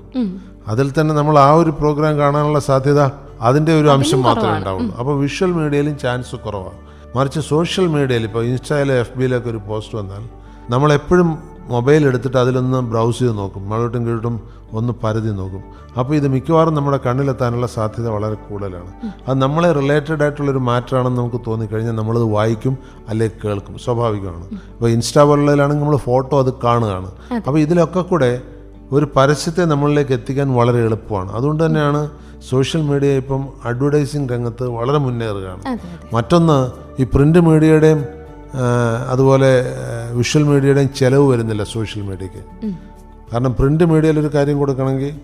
അതിൽ തന്നെ നമ്മൾ ആ ഒരു പ്രോഗ്രാം കാണാനുള്ള സാധ്യത അതിന്റെ ഒരു അംശം മാത്രമേ ഉണ്ടാവുള്ളൂ. അപ്പോൾ വിഷ്വൽ മീഡിയയിലും ചാൻസ് കുറവാണ് മറിച്ച് സോഷ്യൽ മീഡിയയിൽ ഇപ്പോൾ ഇൻസ്റ്റയിലോ എഫ് ബിയിലൊക്കെ ഒരു പോസ്റ്റ് വന്നാൽ നമ്മളെപ്പോഴും മൊബൈൽ എടുത്തിട്ട് അതിലൊന്ന് ബ്രൗസ് ചെയ്ത് നോക്കും. മഴവട്ടും കീഴോട്ടും ഒന്ന് പരതി നോക്കും. അപ്പോൾ ഇത് മിക്കവാറും നമ്മുടെ കണ്ണിലെത്താനുള്ള സാധ്യത വളരെ കൂടുതലാണ്. അത് നമ്മളെ റിലേറ്റഡ് ആയിട്ടുള്ളൊരു മാറ്ററാണെന്ന് നമുക്ക് തോന്നിക്കഴിഞ്ഞാൽ നമ്മളത് വായിക്കും അല്ലെങ്കിൽ കേൾക്കും. സ്വാഭാവികമാണ്. ഇപ്പോൾ ഇൻസ്റ്റാ പോലുള്ളതിലാണെങ്കിൽ നമ്മൾ ഫോട്ടോ അത് കാണുകയാണ്. അപ്പോൾ ഇതിലൊക്കെ കൂടെ ഒരു പരസ്യത്തെ നമ്മളിലേക്ക് എത്തിക്കാൻ വളരെ എളുപ്പമാണ്. അതുകൊണ്ട് തന്നെയാണ് സോഷ്യൽ മീഡിയ ഇപ്പം അഡ്വർടൈസിങ് രംഗത്ത് വളരെ മുന്നേറുകയാണ്. മറ്റൊന്ന് ഈ പ്രിന്റ് മീഡിയയുടെയും അതുപോലെ വിഷ്വൽ മീഡിയയുടെയും ചിലവ് വരുന്നില്ല സോഷ്യൽ മീഡിയയ്ക്ക്. കാരണം പ്രിന്റ് മീഡിയയിൽ ഒരു കാര്യം കൊടുക്കണമെങ്കിൽ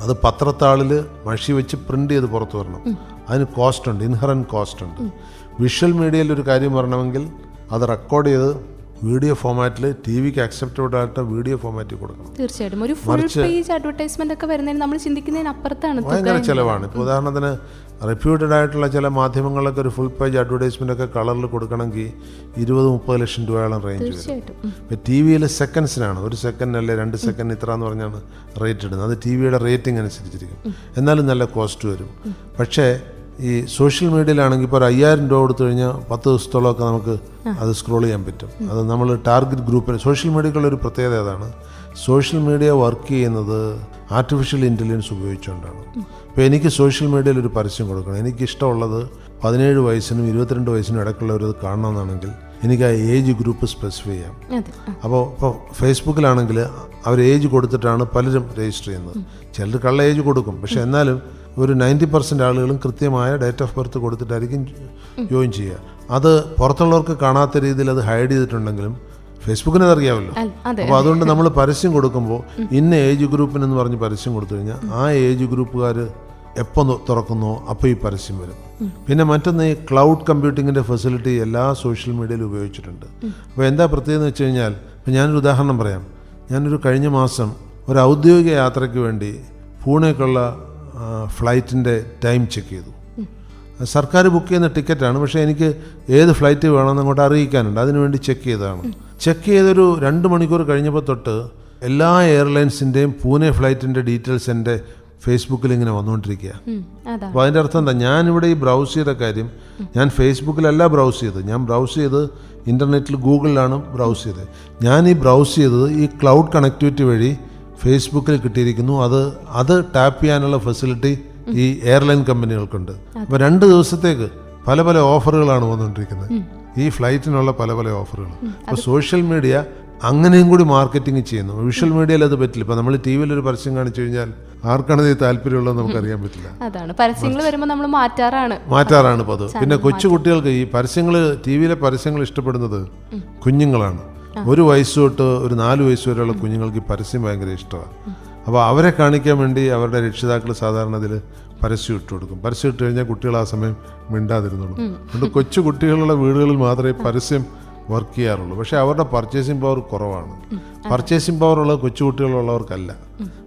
അത് പത്രത്താളിൽ മഷി വെച്ച് പ്രിന്റ് ചെയ്ത് പുറത്തു വരണം. അതിന് കോസ്റ്റ് ഉണ്ട് ഇൻഹറന്റ് കോസ്റ്റ് ഉണ്ട്. വിഷ്വൽ മീഡിയയിൽ ഒരു കാര്യം വരണമെങ്കിൽ അത് റെക്കോർഡ് ചെയ്ത് വീഡിയോ ഫോമാറ്റിൽ ടി വിക്ക് അക്സെപ്റ്റബിൾ ആയിട്ട് വീഡിയോ ഫോമാറ്റിൽ കൊടുക്കണം. തീർച്ചയായിട്ടും. ഒരു ഫുൾ പേജ് അഡ്വർടൈസ്മെന്റ് ഒക്കെ വരുന്നതിന് നമ്മൾ ചിന്തിക്കുന്നതിന് അപ്പുറത്താണ് ഭയങ്കര ചിലവാണ്. ഇപ്പോൾ ഉദാഹരണത്തിന് റെപ്യൂട്ടഡ് ആയിട്ടുള്ള ചില മാധ്യമങ്ങളിലൊക്കെ ഒരു ഫുൾ പേജ് അഡ്വർടൈസ്മെന്റ് ഒക്കെ കളറിൽ കൊടുക്കണമെങ്കിൽ ഇരുപത് മുപ്പത് ലക്ഷം രൂപയോളം റേഞ്ച് വരും. ഇപ്പോൾ ടി വിയിൽ സെക്കൻഡ്സിനാണ് ഒരു സെക്കൻഡ് അല്ലെ രണ്ട് സെക്കൻഡ് ഇത്ര എന്ന് പറഞ്ഞാണ് റേറ്റ് ഇടുന്നത്. അത് ടി വിയുടെ റേറ്റിംഗ് അനുസരിച്ചിരിക്കും എന്നാലും നല്ല കോസ്റ്റ് വരും. പക്ഷേ ഈ സോഷ്യൽ മീഡിയയിലാണെങ്കിൽ ഇപ്പോൾ ഒരു അയ്യായിരം രൂപ കൊടുത്തു കഴിഞ്ഞാൽ പത്ത് ദിവസത്തോളമൊക്കെ നമുക്ക് അത് സ്ക്രോൾ ചെയ്യാൻ പറ്റും. അത് നമ്മൾ ടാർഗറ്റ് ഗ്രൂപ്പിന് സോഷ്യൽ മീഡിയക്കുള്ള ഒരു പ്രത്യേകത അതാണ് സോഷ്യൽ മീഡിയ വർക്ക് ചെയ്യുന്നത് ആർട്ടിഫിഷ്യൽ ഇന്റലിജൻസ് ഉപയോഗിച്ചുകൊണ്ടാണ്. അപ്പോൾ എനിക്ക് സോഷ്യൽ മീഡിയയിൽ ഒരു പരസ്യം കൊടുക്കണം. എനിക്ക് ഇഷ്ടമുള്ളത് പതിനേഴ് വയസ്സിനും ഇരുപത്തിരണ്ട് വയസ്സിനും ഇടയ്ക്കുള്ളവരത് കാണണമെന്നാണെങ്കിൽ എനിക്ക് ആ ഏജ് ഗ്രൂപ്പ് സ്പെസിഫൈ ചെയ്യാം. അപ്പോൾ ഇപ്പോൾ ഫേസ്ബുക്കിലാണെങ്കിൽ അവർ ഏജ് കൊടുത്തിട്ടാണ് പലരും രജിസ്റ്റർ ചെയ്യുന്നത്. ചിലർ കള്ള ഏജ് കൊടുക്കും. പക്ഷെ എന്നാലും ഒരു നയന്റി പെർസെന്റ് ആളുകളും കൃത്യമായ ഡേറ്റ് ഓഫ് ബർത്ത് കൊടുത്തിട്ടായിരിക്കും ജോയിൻ ചെയ്യുക. അത് പുറത്തുള്ളവർക്ക് കാണാത്ത രീതിയിൽ അത് ഹൈഡ് ചെയ്തിട്ടുണ്ടെങ്കിലും ഫേസ്ബുക്കിന് അതറിയാമല്ലോ. അല്ല, അപ്പോൾ അതുകൊണ്ട് നമ്മൾ പരസ്യം കൊടുക്കുമ്പോൾ ഇന്ന ഏജ് ഗ്രൂപ്പിനെന്ന് പറഞ്ഞ് പരസ്യം കൊടുത്തു കഴിഞ്ഞാൽ ആ ഏജ് ഗ്രൂപ്പുകാർ എപ്പോൾ തുറക്കുന്നോ അപ്പോൾ ഈ പരസ്യം വരും. പിന്നെ മറ്റൊന്ന് ഈ ക്ലൗഡ് കമ്പ്യൂട്ടിങ്ങിന്റെ ഫെസിലിറ്റി എല്ലാ സോഷ്യൽ മീഡിയയിലും ഉപയോഗിച്ചിട്ടുണ്ട്. അപ്പോൾ എന്താ പ്രത്യേകത എന്ന് വെച്ച് കഴിഞ്ഞാൽ ഇപ്പം ഞാനൊരു ഉദാഹരണം പറയാം. ഞാനൊരു കഴിഞ്ഞ മാസം ഒരു ഔദ്യോഗിക യാത്രയ്ക്ക് വേണ്ടി പൂണേക്കുള്ള ഫ്ലൈറ്റിന്റെ ടൈം ചെക്ക് ചെയ്തു. സർക്കാർ ബുക്ക് ചെയ്യുന്ന ടിക്കറ്റാണ് പക്ഷേ എനിക്ക് ഏത് ഫ്ലൈറ്റ് വേണമെന്ന് അങ്ങോട്ട് അറിയിക്കാനുണ്ട്. അതിനുവേണ്ടി ചെക്ക് ചെയ്തതാണ്. ചെക്ക് ചെയ്തൊരു രണ്ട് മണിക്കൂർ കഴിഞ്ഞപ്പോൾ തൊട്ട് എല്ലാ എയർലൈൻസിന്റെയും പൂനെ ഫ്ലൈറ്റിന്റെ ഡീറ്റെയിൽസ് എന്റെ ഫേസ്ബുക്കിൽ ഇങ്ങനെ വന്നുകൊണ്ടിരിക്കുക. അപ്പോൾ അതിന്റെ അർത്ഥം എന്താ? ഞാനിവിടെ ഈ ബ്രൗസ് ചെയ്ത കാര്യം ഞാൻ ഫേസ്ബുക്കിലല്ല ബ്രൗസ് ചെയ്തത്. ഞാൻ ബ്രൗസ് ചെയ്ത് ഇന്റർനെറ്റിൽ ഗൂഗിളിലാണ് ബ്രൗസ് ചെയ്തത്. ഞാൻ ഈ ബ്രൗസ് ചെയ്തത് ഈ ക്ലൗഡ് കണക്ടിവിറ്റി വഴി ഫേസ്ബുക്കിൽ കിട്ടിയിരിക്കുന്നു. അത് അത് ടാപ്പ് ചെയ്യാനുള്ള ഫെസിലിറ്റി ഈ എയർലൈൻ കമ്പനികൾക്കുണ്ട്. അപ്പോൾ രണ്ട് ദിവസത്തേക്ക് പല പല ഓഫറുകളാണ് വന്നുകൊണ്ടിരിക്കുന്നത്. ഈ ഫ്ലൈറ്റിനുള്ള പല പല ഓഫറുകൾ അപ്പോൾ സോഷ്യൽ മീഡിയ അങ്ങനെയും കൂടി മാർക്കറ്റിംഗ് ചെയ്യുന്നു. വിഷ്വൽ മീഡിയയിൽ അത് പറ്റില്ല. ഇപ്പം നമ്മൾ ടി വിയിൽ ഒരു പരസ്യം കാണിച്ചു കഴിഞ്ഞാൽ ആർക്കാണ് ഇത് താല്പര്യമുള്ളത് നമുക്കറിയാൻ പറ്റില്ല. അതാണ്. പരസ്യങ്ങൾ വരുമ്പോൾ നമ്മൾ മാറ്റാറാണ്. മാറ്റാറാണ് പതിവ് പിന്നെ കൊച്ചു കുട്ടികൾക്ക് ഈ പരസ്യങ്ങൾ ടി വിയിലെ പരസ്യങ്ങൾ ഇഷ്ടപ്പെടുന്നത് കുഞ്ഞുങ്ങളാണ്. ഒരു വയസ്സ് തൊട്ട് ഒരു നാല് വയസ്സ് വരെയുള്ള കുഞ്ഞുങ്ങൾക്ക് ഈ പരസ്യം ഭയങ്കര ഇഷ്ടമാണ്. അപ്പോൾ അവരെ കാണിക്കാൻ വേണ്ടി അവരുടെ രക്ഷിതാക്കൾ സാധാരണ ഇതിൽ പരസ്യം ഇട്ട് കൊടുക്കും. പരസ്യം ഇട്ട് കഴിഞ്ഞാൽ കുട്ടികൾ ആ സമയം മിണ്ടാതിരുന്നുള്ളൂ അതുകൊണ്ട് കൊച്ചു കുട്ടികളുള്ള വീടുകളിൽ മാത്രമേ പരസ്യം വർക്ക് ചെയ്യാറുള്ളൂ. പക്ഷേ അവരുടെ പർച്ചേസിംഗ് പവർ കുറവാണ്. പർച്ചേസിംഗ് പവർ ഉള്ളത് കൊച്ചു കുട്ടികളുള്ളവർക്കല്ല.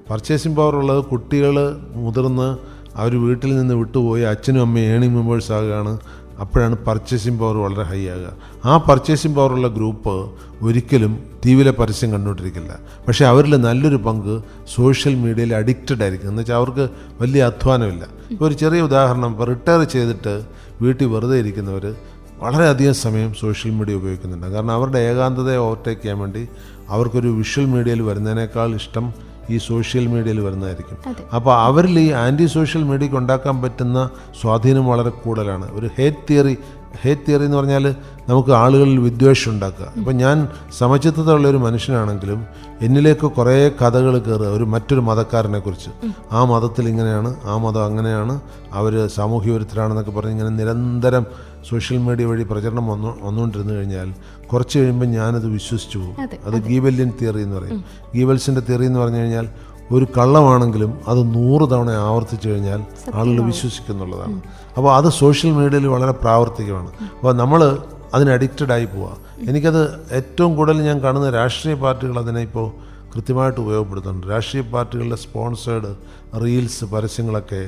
പർച്ചേസിംഗ് പവർ ഉള്ളത് കുട്ടികൾ മുതിർന്ന് അവർ വീട്ടിൽ നിന്ന് വിട്ടുപോയി അച്ഛനും അമ്മയും ഏണിംഗ് മെമ്പേഴ്സ് ആകുകയാണ് അപ്പോഴാണ് പർച്ചേസിംഗ് പവർ വളരെ ഹൈ ആകുക. ആ പർച്ചേസിംഗ് പവറുള്ള ഗ്രൂപ്പ് ഒരിക്കലും ടി വിയിലെ പരസ്യം കണ്ടുകൊണ്ടിരിക്കില്ല. പക്ഷേ അവരിൽ നല്ലൊരു പങ്ക് സോഷ്യൽ മീഡിയയിൽ അഡിക്റ്റഡ് ആയിരിക്കും. എന്ന് വെച്ചാൽ അവർക്ക് വലിയ അധ്വാനമില്ല. ഒരു ചെറിയ ഉദാഹരണം ഇപ്പോൾ റിട്ടയർ ചെയ്തിട്ട് വീട്ടിൽ വെറുതെ ഇരിക്കുന്നവർ വളരെയധികം സമയം സോഷ്യൽ മീഡിയ ഉപയോഗിക്കുന്നുണ്ട്. കാരണം അവരുടെ ഏകാന്തതയെ ഓവർടേക്ക് ചെയ്യാൻ വേണ്ടി അവർക്കൊരു വിഷ്വൽ മീഡിയയിൽ വരുന്നതിനേക്കാൾ ഇഷ്ടം ഈ സോഷ്യൽ മീഡിയയിൽ വരുന്നതായിരിക്കും. അപ്പോൾ അവരിൽ ഈ ആന്റി സോഷ്യൽ മീഡിയയ്ക്ക് ഉണ്ടാക്കാൻ പറ്റുന്ന സ്വാധീനം വളരെ കൂടുതലാണ്. ഒരു ഹേറ്റ് തിയറി ഹേറ്റ് തിയറി എന്ന് പറഞ്ഞാൽ നമുക്ക് ആളുകളിൽ വിദ്വേഷം ഉണ്ടാക്കുക. ഇപ്പം ഞാൻ സമചിത്തതയുള്ള ഒരു മനുഷ്യനാണെങ്കിലും എന്നിലേക്ക് കുറേ കഥകൾ കയറുക ഒരു മറ്റൊരു മതക്കാരനെക്കുറിച്ച് ആ മതത്തിൽ ഇങ്ങനെയാണ് ആ മതം അങ്ങനെയാണ് അവർ സാമൂഹ്യ വിരുദ്ധരാണെന്നൊക്കെ പറഞ്ഞ് ഇങ്ങനെ നിരന്തരം സോഷ്യൽ മീഡിയ വഴി പ്രചരണം വന്നു വന്നുകൊണ്ടിരുന്നു കഴിഞ്ഞാൽ കുറച്ച് കഴിയുമ്പോൾ ഞാനത് വിശ്വസിച്ചു പോകും. അത് ഗീബല്യൻ തിയറി എന്ന് പറയും. ഗീബൽസിന്റെ തിയറി എന്ന് പറഞ്ഞു കഴിഞ്ഞാൽ ഒരു കള്ളമാണെങ്കിലും അത് നൂറ് തവണ ആവർത്തിച്ചു കഴിഞ്ഞാൽ ആളുകൾ വിശ്വസിക്കുന്നുള്ളതാണ്. അപ്പോൾ അത് സോഷ്യൽ മീഡിയയിൽ വളരെ പ്രാവർത്തികമാണ്. അപ്പോൾ നമ്മൾ അതിന് അഡിക്റ്റഡ് ആയി പോവുക എനിക്കത് ഏറ്റവും കൂടുതൽ ഞാൻ കാണുന്ന രാഷ്ട്രീയ പാർട്ടികൾ അതിനെ ഇപ്പോൾ കൃത്യമായിട്ട് ഉപയോഗപ്പെടുത്തുന്നുണ്ട്. രാഷ്ട്രീയ പാർട്ടികളുടെ സ്പോൺസേഡ് റീൽസ് പരസ്യങ്ങളൊക്കെ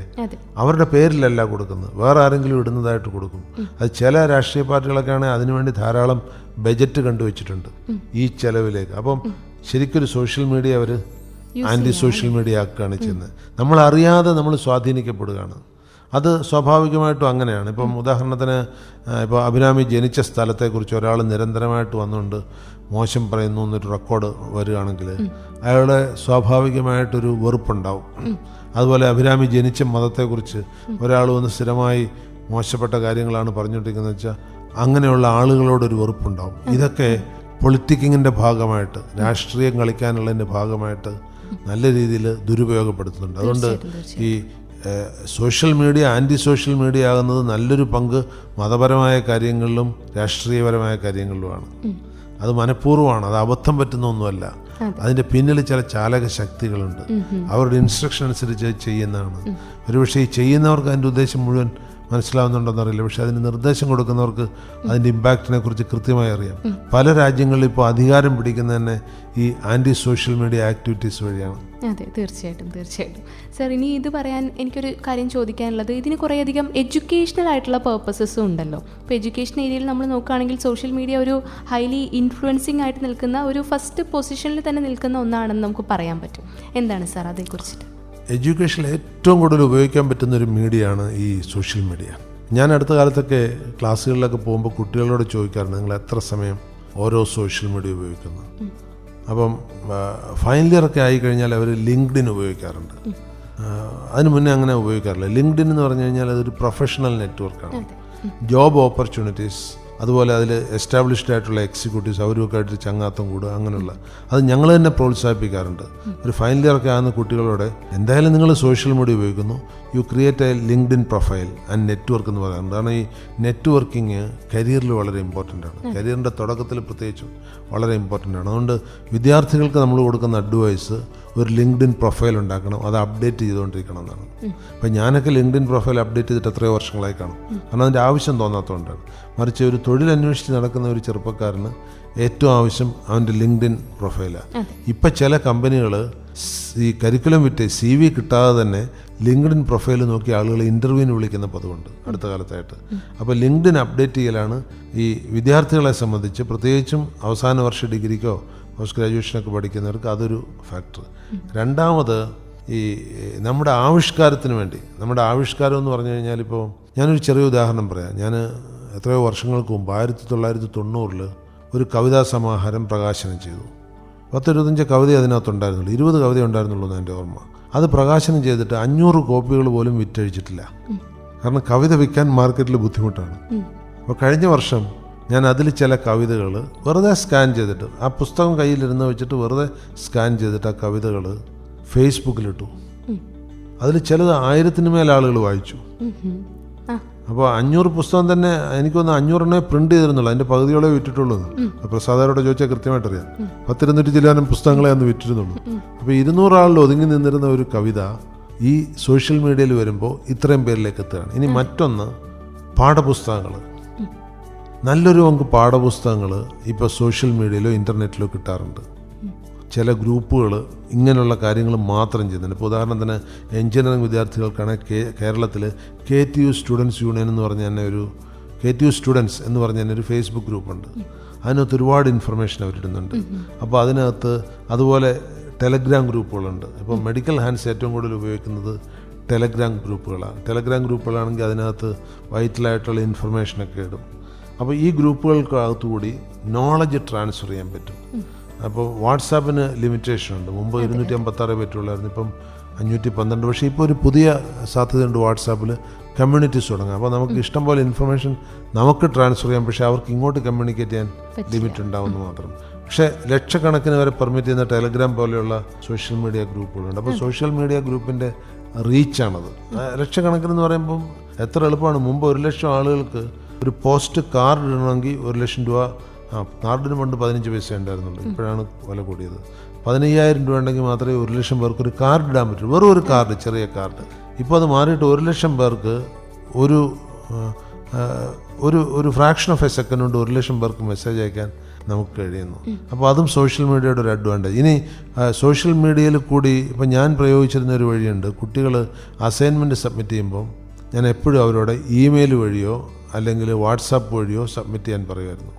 അവരുടെ പേരിലല്ല കൊടുക്കുന്നത്. വേറെ ആരെങ്കിലും ഇടുന്നതായിട്ട് കൊടുക്കും. അത് ചില രാഷ്ട്രീയ പാർട്ടികളൊക്കെ ആണെങ്കിൽ അതിനുവേണ്ടി ധാരാളം ബജറ്റ് കണ്ടുവച്ചിട്ടുണ്ട് ഈ ചെലവിലേക്ക്. അപ്പം ശരിക്കൊരു സോഷ്യൽ മീഡിയ അവർ ആന്റി സോഷ്യൽ മീഡിയ ആക്കുകയാണ് ചെയ്യുന്നത്. നമ്മൾ അറിയാതെ നമ്മൾ സ്വാധീനിക്കപ്പെടുകയാണ്. അത് സ്വാഭാവികമായിട്ടും അങ്ങനെയാണ്. ഇപ്പം ഉദാഹരണത്തിന് ഇപ്പോൾ അഭിരാമി ജനിച്ച സ്ഥലത്തെക്കുറിച്ച് ഒരാൾ നിരന്തരമായിട്ട് വന്നുകൊണ്ട് മോശം പറയുന്നു എന്നൊരു റെക്കോർഡ് വരികയാണെങ്കിൽ അയാളുടെ സ്വാഭാവികമായിട്ടൊരു വെറുപ്പുണ്ടാവും. അതുപോലെ അഭിരാമി ജനിച്ച മതത്തെക്കുറിച്ച് ഒരാൾ വന്ന് സ്ഥിരമായി മോശപ്പെട്ട കാര്യങ്ങളാണ് പറഞ്ഞുകൊണ്ടിരിക്കുന്നത് വെച്ചാൽ അങ്ങനെയുള്ള ആളുകളോടൊരു വെറുപ്പുണ്ടാവും. ഇതൊക്കെ പൊളിറ്റിക്കിങ്ങിന്റെ ഭാഗമായിട്ട് രാഷ്ട്രീയം കളിക്കാനുള്ളതിന്റെ ഭാഗമായിട്ട് നല്ല രീതിയിൽ ദുരുപയോഗപ്പെടുത്തുന്നുണ്ട്. അതുകൊണ്ട് ഈ social media anti social media ആകുന്നത് നല്ലൊരു പങ്ക് മതപരമായ കാര്യങ്ങളിലും രാഷ്ട്രീയപരമായ കാര്യങ്ങളിലുമാണ്. അത് മനഃപൂർവമാണ് അത് അബദ്ധം പറ്റുന്ന ഒന്നുമല്ല. അതിന്റെ പിന്നിൽ ചില ചാലക ശക്തികളുണ്ട്. അവരുടെ ഇൻസ്ട്രക്ഷൻ അനുസരിച്ച് ചെയ്യുന്നതാണ്. ഒരുപക്ഷെ ഈ ചെയ്യുന്നവർക്ക് അതിന്റെ ഉദ്ദേശം മുഴുവൻ മനസ്സിലാവുന്നുണ്ടോന്ന് അറിയില്ല പക്ഷെ അതിന് നിർദ്ദേശം കൊടുക്കുന്നവർക്ക് അതിന്റെ ഇമ്പാക്റ്റിനെ കുറിച്ച് കൃത്യമായി അറിയാം. പല രാജ്യങ്ങളിലും ഇപ്പോൾ അധികാരം പിടിക്കുന്ന തന്നെ ഈ ആന്റി സോഷ്യൽ മീഡിയ ആക്ടിവിറ്റീസ് വഴിയാണ്. അതെ തീർച്ചയായിട്ടും തീർച്ചയായിട്ടും. സർ ഇനി ഇത് പറയാൻ എനിക്കൊരു കാര്യം ചോദിക്കാനുള്ളത്. ഇതിന് കുറേയധികം എഡ്യൂക്കേഷണൽ ആയിട്ടുള്ള പേർപ്പസസും ഉണ്ടല്ലോ. ഇപ്പോൾ എഡ്യൂക്കേഷൻ ഏരിയയിൽ നമ്മൾ നോക്കുകയാണെങ്കിൽ സോഷ്യൽ മീഡിയ ഒരു ഹൈലി ഇൻഫ്ലുവൻസിങ് ആയിട്ട് നിൽക്കുന്ന ഒരു ഫസ്റ്റ് പൊസിഷനിൽ തന്നെ നിൽക്കുന്ന ഒന്നാണെന്ന് നമുക്ക് പറയാൻ പറ്റും. എന്താണ് സാർ അതേക്കുറിച്ചിട്ട്? എഡ്യൂക്കേഷനിൽ ഏറ്റവും കൂടുതൽ ഉപയോഗിക്കാൻ പറ്റുന്ന ഒരു മീഡിയയാണ് ഈ സോഷ്യൽ മീഡിയ. ഞാൻ അടുത്ത കാലത്തൊക്കെ ക്ലാസ്സുകളിലൊക്കെ പോകുമ്പോൾ കുട്ടികളോട് ചോദിക്കാറുണ്ട് നിങ്ങൾ എത്ര സമയം ഓരോ സോഷ്യൽ മീഡിയ ഉപയോഗിക്കുന്നു? അപ്പം ഫൈനൽ ഇയർ ഒക്കെ ആയിക്കഴിഞ്ഞാൽ അവർ ലിങ്ക്ഡിൻ ഉപയോഗിക്കാറുണ്ട്. അതിന് മുന്നേ അങ്ങനെ ഉപയോഗിക്കാറില്ല. ലിങ്ക്ഡിൻ എന്ന് പറഞ്ഞു കഴിഞ്ഞാൽ അതൊരു പ്രൊഫഷണൽ നെറ്റ്വർക്കാണ്. ജോബ് ഓപ്പർച്യൂണിറ്റീസ് അതുപോലെ അതിൽ എസ്റ്റാബ്ലിഷ്ഡ് ആയിട്ടുള്ള എക്സിക്യൂട്ടീവ്സ് അവരുമൊക്കെ ആയിട്ട് ചങ്ങാത്തം കൂടുക അങ്ങനെയുള്ള. അത് ഞങ്ങൾ തന്നെ പ്രോത്സാഹിപ്പിക്കാറുണ്ട്. ഒരു ഫൈനൽ ഇയർ ഒക്കെ ആകുന്ന കുട്ടികളോട് എന്തായാലും നിങ്ങൾ സോഷ്യൽ മീഡിയ ഉപയോഗിക്കുന്നു. You create a LinkedIn profile and network എന്ന് പറയാറുണ്ട്. കാരണം ഈ നെറ്റ്വർക്കിംഗ് കരിയറിൽ വളരെ ഇമ്പോർട്ടന്റ് ആണ്. കരിയറിന്റെ തുടക്കത്തിൽ പ്രത്യേകിച്ചും വളരെ ഇമ്പോർട്ടന്റ് ആണ്. അതുകൊണ്ട് വിദ്യാർത്ഥികൾക്ക് നമ്മൾ കൊടുക്കുന്ന അഡ്വൈസ് ഒരു ലിങ്ക്ഡ് ഇൻ പ്രൊഫൈൽ ഉണ്ടാക്കണം. അത് അപ്ഡേറ്റ് ചെയ്തുകൊണ്ടിരിക്കണം എന്നാണ്. അപ്പം ഞാനൊക്കെ ലിങ്ക്ഡിൻ പ്രൊഫൈൽ അപ്ഡേറ്റ് ചെയ്തിട്ട് എത്രയോ വർഷങ്ങളായി കാണും. കാരണം അതിന്റെ ആവശ്യം തോന്നാത്തതുകൊണ്ടാണ് മറിച്ച് ഒരു തൊഴിൽ അന്വേഷിച്ച് നടക്കുന്ന ഒരു ചെറുപ്പക്കാരന് ഏറ്റവും ആവശ്യം അവന്റെ ലിങ്ക്ഡിൻ പ്രൊഫൈലാണ് ഇപ്പം ചില കമ്പനികൾ ഈ കരിക്കുലം വിറ്റ് സി വി കിട്ടാതെ തന്നെ ലിങ്ക്ഡിൻ പ്രൊഫൈൽ നോക്കി ആളുകൾ ഇന്റർവ്യൂവിന് വിളിക്കുന്ന പതിവുണ്ട് അടുത്ത കാലത്തായിട്ട്. അപ്പോൾ ലിങ്ക്ഡിൻ അപ്ഡേറ്റ് ചെയ്യലാണ് ഈ വിദ്യാർത്ഥികളെ സംബന്ധിച്ച് പ്രത്യേകിച്ചും അവസാന വർഷ ഡിഗ്രിക്കോ പോസ്റ്റ് ഗ്രാജുവേഷനൊക്കെ പഠിക്കുന്നവർക്ക് അതൊരു ഫാക്ടർ രണ്ടാമത് ഈ നമ്മുടെ ആവിഷ്കാരത്തിന് വേണ്ടി. നമ്മുടെ ആവിഷ്കാരം എന്ന് പറഞ്ഞു കഴിഞ്ഞാൽ ഇപ്പോൾ ഞാനൊരു ചെറിയ ഉദാഹരണം പറയാം. ഞാൻ എത്രയോ വർഷങ്ങൾക്ക് മുമ്പ് ആയിരത്തി തൊള്ളായിരത്തി തൊണ്ണൂറിൽ ഒരു കവിതാ സമാഹാരം പ്രകാശനം ചെയ്തു. പത്തിരുപത്തഞ്ച് കവിത അതിനകത്തുണ്ടായിരുന്നുള്ളൂ ഇരുപത് കവിത ഉണ്ടായിരുന്നുള്ളൂ എന്ന് എന്റെ ഓർമ്മ. അത് പ്രകാശനം ചെയ്തിട്ട് അഞ്ഞൂറ് കോപ്പികൾ പോലും വിറ്റഴിച്ചിട്ടില്ല. കാരണം കവിത വിൽക്കാൻ മാർക്കറ്റിൽ ബുദ്ധിമുട്ടാണ്. അപ്പോൾ കഴിഞ്ഞ വർഷം ഞാൻ അതിൽ ചില കവിതകൾ വെറുതെ സ്കാൻ ചെയ്തിട്ട് ആ പുസ്തകം കയ്യിലിരുന്ന് വെച്ചിട്ട് വെറുതെ സ്കാൻ ചെയ്തിട്ട് ആ കവിതകൾ ഫേസ്ബുക്കിലിട്ടു. അതിൽ ചിലത് ആയിരത്തിന് മേൽ ആളുകൾ വായിച്ചു. അപ്പോൾ അഞ്ഞൂറ് പുസ്തകം തന്നെ എനിക്കൊന്ന് അഞ്ഞൂറെണ്ണേ പ്രിന്റ് ചെയ്തിരുന്നുള്ളൂ. അതിന്റെ പകുതിയോടെ വിറ്റിട്ടുള്ളൂ പ്രസാദാരോട് ചോദിച്ചാൽ കൃത്യമായിട്ട് അറിയാം പത്തിരുന്നൂറ്റി ചില്ലാനും പുസ്തകങ്ങളെ അന്ന് വിറ്റിരുന്നുള്ളൂ. അപ്പോൾ ഇരുന്നൂറാളിൽ ഒതുങ്ങി നിന്നിരുന്ന ഒരു കവിത ഈ സോഷ്യൽ മീഡിയയിൽ വരുമ്പോൾ ഇത്രയും പേരിലേക്ക് എത്തുകയാണ്. ഇനി മറ്റൊന്ന് പാഠപുസ്തകങ്ങൾ. നല്ലൊരു പങ്ക് പാഠപുസ്തകങ്ങൾ ഇപ്പോൾ സോഷ്യൽ മീഡിയയിലോ ഇന്റർനെറ്റിലോ കിട്ടാറുണ്ട്. ചില ഗ്രൂപ്പുകൾ ഇങ്ങനെയുള്ള കാര്യങ്ങൾ മാത്രം ചെയ്യുന്നുണ്ട്. ഇപ്പോൾ ഉദാഹരണത്തിന് എഞ്ചിനീയറിംഗ് വിദ്യാർത്ഥികൾക്കാണ് കേരളത്തിൽ K T U students union എന്ന് പറഞ്ഞ തന്നെ ഒരു കെ ടി യു സ്റ്റുഡൻസ് എന്ന് പറഞ്ഞ തന്നെ ഒരു ഫേസ്ബുക്ക് ഗ്രൂപ്പുണ്ട്. അതിനകത്ത് ഒരുപാട് ഇൻഫർമേഷൻ അവരിടുന്നുണ്ട്. അപ്പോൾ അതിനകത്ത് അതുപോലെ ടെലഗ്രാം ഗ്രൂപ്പുകളുണ്ട്. ഇപ്പോൾ മെഡിക്കൽ ഹാൻഡ്സ് ഏറ്റവും കൂടുതൽ ഉപയോഗിക്കുന്നത് ടെലഗ്രാം ഗ്രൂപ്പുകളാണ്. ടെലഗ്രാം ഗ്രൂപ്പുകളാണെങ്കിൽ അതിനകത്ത് വൈറ്റലായിട്ടുള്ള ഇൻഫർമേഷനൊക്കെ ഇടും. അപ്പോൾ ഈ ഗ്രൂപ്പുകൾക്കകത്തുകൂടി നോളജ് ട്രാൻസ്ഫർ ചെയ്യാൻ പറ്റും. അപ്പോൾ വാട്സാപ്പിന് ലിമിറ്റേഷൻ ഉണ്ട്. മുമ്പ് ഇരുന്നൂറ്റി അമ്പത്താറേ പറ്റുള്ളായിരുന്നു ഇപ്പം അഞ്ഞൂറ്റി പന്ത്രണ്ട് പക്ഷേ ഇപ്പോൾ ഒരു പുതിയ സാധ്യതയുണ്ട് വാട്സാപ്പിൽ കമ്മ്യൂണിറ്റീസ് തുടങ്ങാം അപ്പോൾ നമുക്ക് ഇഷ്ടം പോലെ ഇൻഫർമേഷൻ നമുക്ക് ട്രാൻസ്ഫർ ചെയ്യാം പക്ഷേ അവർക്ക് ഇങ്ങോട്ട് കമ്മ്യൂണിക്കേറ്റ് ചെയ്യാൻ ലിമിറ്റ് ഉണ്ടാവുമെന്ന് മാത്രം. പക്ഷേ ലക്ഷക്കണക്കിന് വരെ പെർമിറ്റ് ചെയ്യുന്ന ടെലഗ്രാം പോലെയുള്ള സോഷ്യൽ മീഡിയ ഗ്രൂപ്പുകളുണ്ട്. അപ്പോൾ സോഷ്യൽ മീഡിയ ഗ്രൂപ്പിന്റെ റീച്ചാണത് ലക്ഷക്കണക്കിന് എന്ന് പറയുമ്പം എത്ര എളുപ്പമാണ്. മുമ്പ് ഒരു ലക്ഷം ആളുകൾക്ക് ഒരു പോസ്റ്റ് കാർഡ് ഇടണമെങ്കിൽ ഒരു ലക്ഷം രൂപ ആ കാർഡിന് പണ്ട് പതിനഞ്ച് പൈസ ഉണ്ടായിരുന്നുള്ളൂ ഇപ്പോഴാണ് വില കൂടിയത്. പതിനയ്യായിരം രൂപ ഉണ്ടെങ്കിൽ മാത്രമേ ഒരു ലക്ഷം പേർക്ക് ഒരു കാർഡ് ഇടാൻ പറ്റൂ. വെറും ഒരു കാർഡ് ചെറിയ കാർഡ് ഇപ്പോൾ അത് മാറിയിട്ട് ഒരു ലക്ഷം പേർക്ക് ഒരു ഒരു ഒരു ഫ്രാക്ഷൻ ഓഫ് എ സെക്കൻഡ് കൊണ്ട് ഒരു ലക്ഷം പേർക്ക് മെസ്സേജ് അയക്കാൻ നമുക്ക് കഴിയുന്നു. അപ്പോൾ അതും സോഷ്യൽ മീഡിയയുടെ ഒരു അഡ്വാന്റേജ് ഇനി സോഷ്യൽ മീഡിയയിൽ കൂടി ഇപ്പം ഞാൻ പ്രയോഗിച്ചിരുന്ന ഒരു വഴിയുണ്ട്. കുട്ടികൾ അസൈൻമെന്റ് സബ്മിറ്റ് ചെയ്യുമ്പോൾ ഞാൻ എപ്പോഴും അവരോട് ഇമെയിൽ വഴിയോ അല്ലെങ്കിൽ വാട്സാപ്പ് വഴിയോ സബ്മിറ്റ് ചെയ്യാൻ പറയുമായിരുന്നു.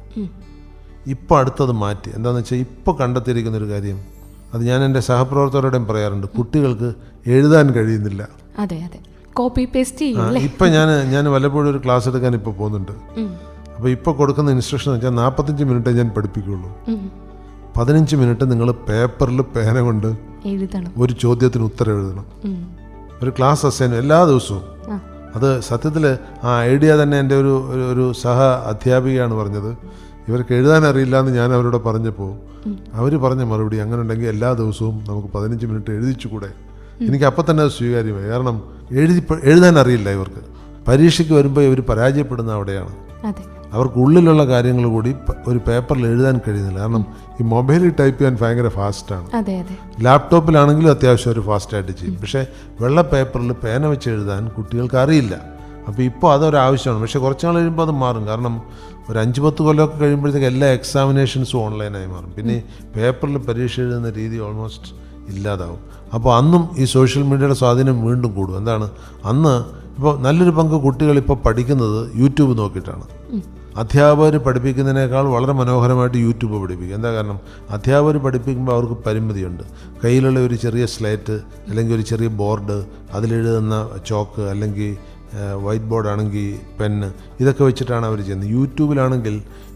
ഇപ്പോൾ അടുത്തത് മാറ്റി. എന്താണെന്ന് വെച്ചാൽ ഇപ്പോൾ കണ്ടെത്തിയിരിക്കുന്ന ഒരു കാര്യം. അത് ഞാൻ എന്റെ സഹപ്രവർത്തകരോടും പറയാറുണ്ട്. കുട്ടികൾക്ക് എഴുതാൻ കഴിയുന്നില്ല. അതെ അതെ. കോപ്പി പേസ്റ്റ് ഇപ്പം ഞാൻ ഞാൻ വല്ലപ്പോഴും ഒരു ക്ലാസ് എടുക്കാൻ ഇപ്പോൾ പോകുന്നുണ്ട്. അപ്പോൾ ഇപ്പോൾ കൊടുക്കുന്ന ഇൻസ്ട്രക്ഷൻ എന്ന് വെച്ചാൽ നാൽപ്പത്തഞ്ച് മിനിറ്റേ ഞാൻ പഠിപ്പിക്കുകയുള്ളൂ പതിനഞ്ച് മിനിറ്റ് നിങ്ങൾ പേപ്പറിൽ പേന കൊണ്ട് എഴുതണം. ഒരു ചോദ്യത്തിന് ഉത്തരം എഴുതണം. ഒരു ക്ലാസ് അസൈൻ എല്ലാ ദിവസവും. അത് സത്യത്തിൽ ആ ഐഡിയ തന്നെ എന്റെ ഒരു ഒരു- സഹ അധ്യാപികയാണ് പറഞ്ഞത്. ഇവർക്ക് എഴുതാൻ അറിയില്ല എന്ന് ഞാൻ അവരോട് പറഞ്ഞപ്പോൾ അവർ പറഞ്ഞ മറുപടി അങ്ങനെ ഉണ്ടെങ്കിൽ എല്ലാ ദിവസവും നമുക്ക് പതിനഞ്ച് മിനിറ്റ് എഴുതിച്ചുകൂടെ? എനിക്ക് അപ്പം തന്നെ അത് സ്വീകാര്യമായി. കാരണം എഴുതി എഴുതാൻ അറിയില്ല ഇവർക്ക്. പരീക്ഷയ്ക്ക് വരുമ്പോൾ ഇവർ പരാജയപ്പെടുന്ന അവിടെയാണ്. അതെ അവർക്ക് ഉള്ളിലുള്ള കാര്യങ്ങൾ കൂടി ഒരു പേപ്പറിൽ എഴുതാൻ കഴിയുന്നില്ല. കാരണം ഈ മൊബൈലിൽ ടൈപ്പ് ചെയ്യാൻ ഭയങ്കര ഫാസ്റ്റാണ്. ലാപ്ടോപ്പിലാണെങ്കിലും അത്യാവശ്യം ഒരു ഫാസ്റ്റായിട്ട് ചെയ്യും. പക്ഷേ വെള്ള പേപ്പറിൽ പേന വെച്ച് എഴുതാൻ കുട്ടികൾക്ക് അറിയില്ല. അപ്പോൾ ഇപ്പോൾ അതൊരാവശ്യമാണ്. പക്ഷേ കുറച്ച് നാൾ കഴിയുമ്പോൾ അത് മാറും. കാരണം ഒരു അഞ്ച് പത്ത് കൊല്ലമൊക്കെ കഴിയുമ്പോഴത്തേക്ക് എല്ലാ എക്സാമിനേഷൻസും ഓൺലൈനായി മാറും. പിന്നെ പേപ്പറിൽ പരീക്ഷ എഴുതുന്ന രീതി ഓൾമോസ്റ്റ് ഇല്ലാതാവും. അപ്പോൾ അന്നും ഈ സോഷ്യൽ മീഡിയയുടെ സ്വാധീനം വീണ്ടും കൂടും. എന്താണ്? അന്ന് ഇപ്പോൾ നല്ലൊരു പങ്ക് കുട്ടികൾ ഇപ്പോൾ പഠിക്കുന്നത് യൂട്യൂബ് നോക്കിയിട്ടാണ്. അധ്യാപകർ പഠിപ്പിക്കുന്നതിനേക്കാൾ വളരെ മനോഹരമായിട്ട് യൂട്യൂബ് പഠിപ്പിക്കും. എന്താ കാരണം? അധ്യാപകർ പഠിപ്പിക്കുമ്പോൾ അവർക്ക് പരിമിതിയുണ്ട്. കയ്യിലുള്ള ഒരു ചെറിയ സ്ലേറ്റ് അല്ലെങ്കിൽ ഒരു ചെറിയ ബോർഡ് അതിലെഴുതുന്ന ചോക്ക് അല്ലെങ്കിൽ വൈറ്റ് ബോർഡ് ആണെങ്കിൽ പെന്ന് ഇതൊക്കെ വെച്ചിട്ടാണ് അവർ ചെയ്യുന്നത്. യൂട്യൂബിലാണെങ്കിൽ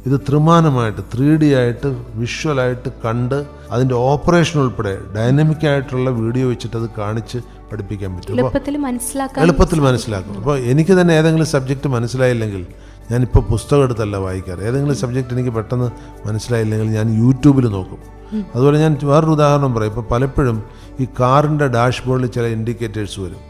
ഇത് ത്രിമാനമായിട്ട് ത്രീ ഡി ആയിട്ട് വിഷ്വലായിട്ട് കണ്ട് അതിന്റെ ഓപ്പറേഷൻ ഉൾപ്പെടെ ഡൈനമിക് ആയിട്ടുള്ള വീഡിയോ വെച്ചിട്ട് അത് കാണിച്ച് പഠിപ്പിക്കാൻ പറ്റും. എളുപ്പത്തിൽ മനസ്സിലാക്കും. അപ്പോൾ എനിക്ക് തന്നെ ഏതെങ്കിലും സബ്ജക്റ്റ് മനസ്സിലായില്ലെങ്കിൽ ഞാനിപ്പോൾ പുസ്തകം എടുത്തല്ല വായിക്കാറ്. ഏതെങ്കിലും സബ്ജക്റ്റ് എനിക്ക് പെട്ടെന്ന് മനസ്സിലായില്ലെങ്കിൽ ഞാൻ യൂട്യൂബിൽ നോക്കും. അതുപോലെ ഞാൻ വേറൊരു ഉദാഹരണം പറയാം. ഇപ്പോൾ പലപ്പോഴും ഈ കാറിന്റെ ഡാഷ്ബോർഡിൽ ചില ഇൻഡിക്കേറ്റേഴ്സ് വരും.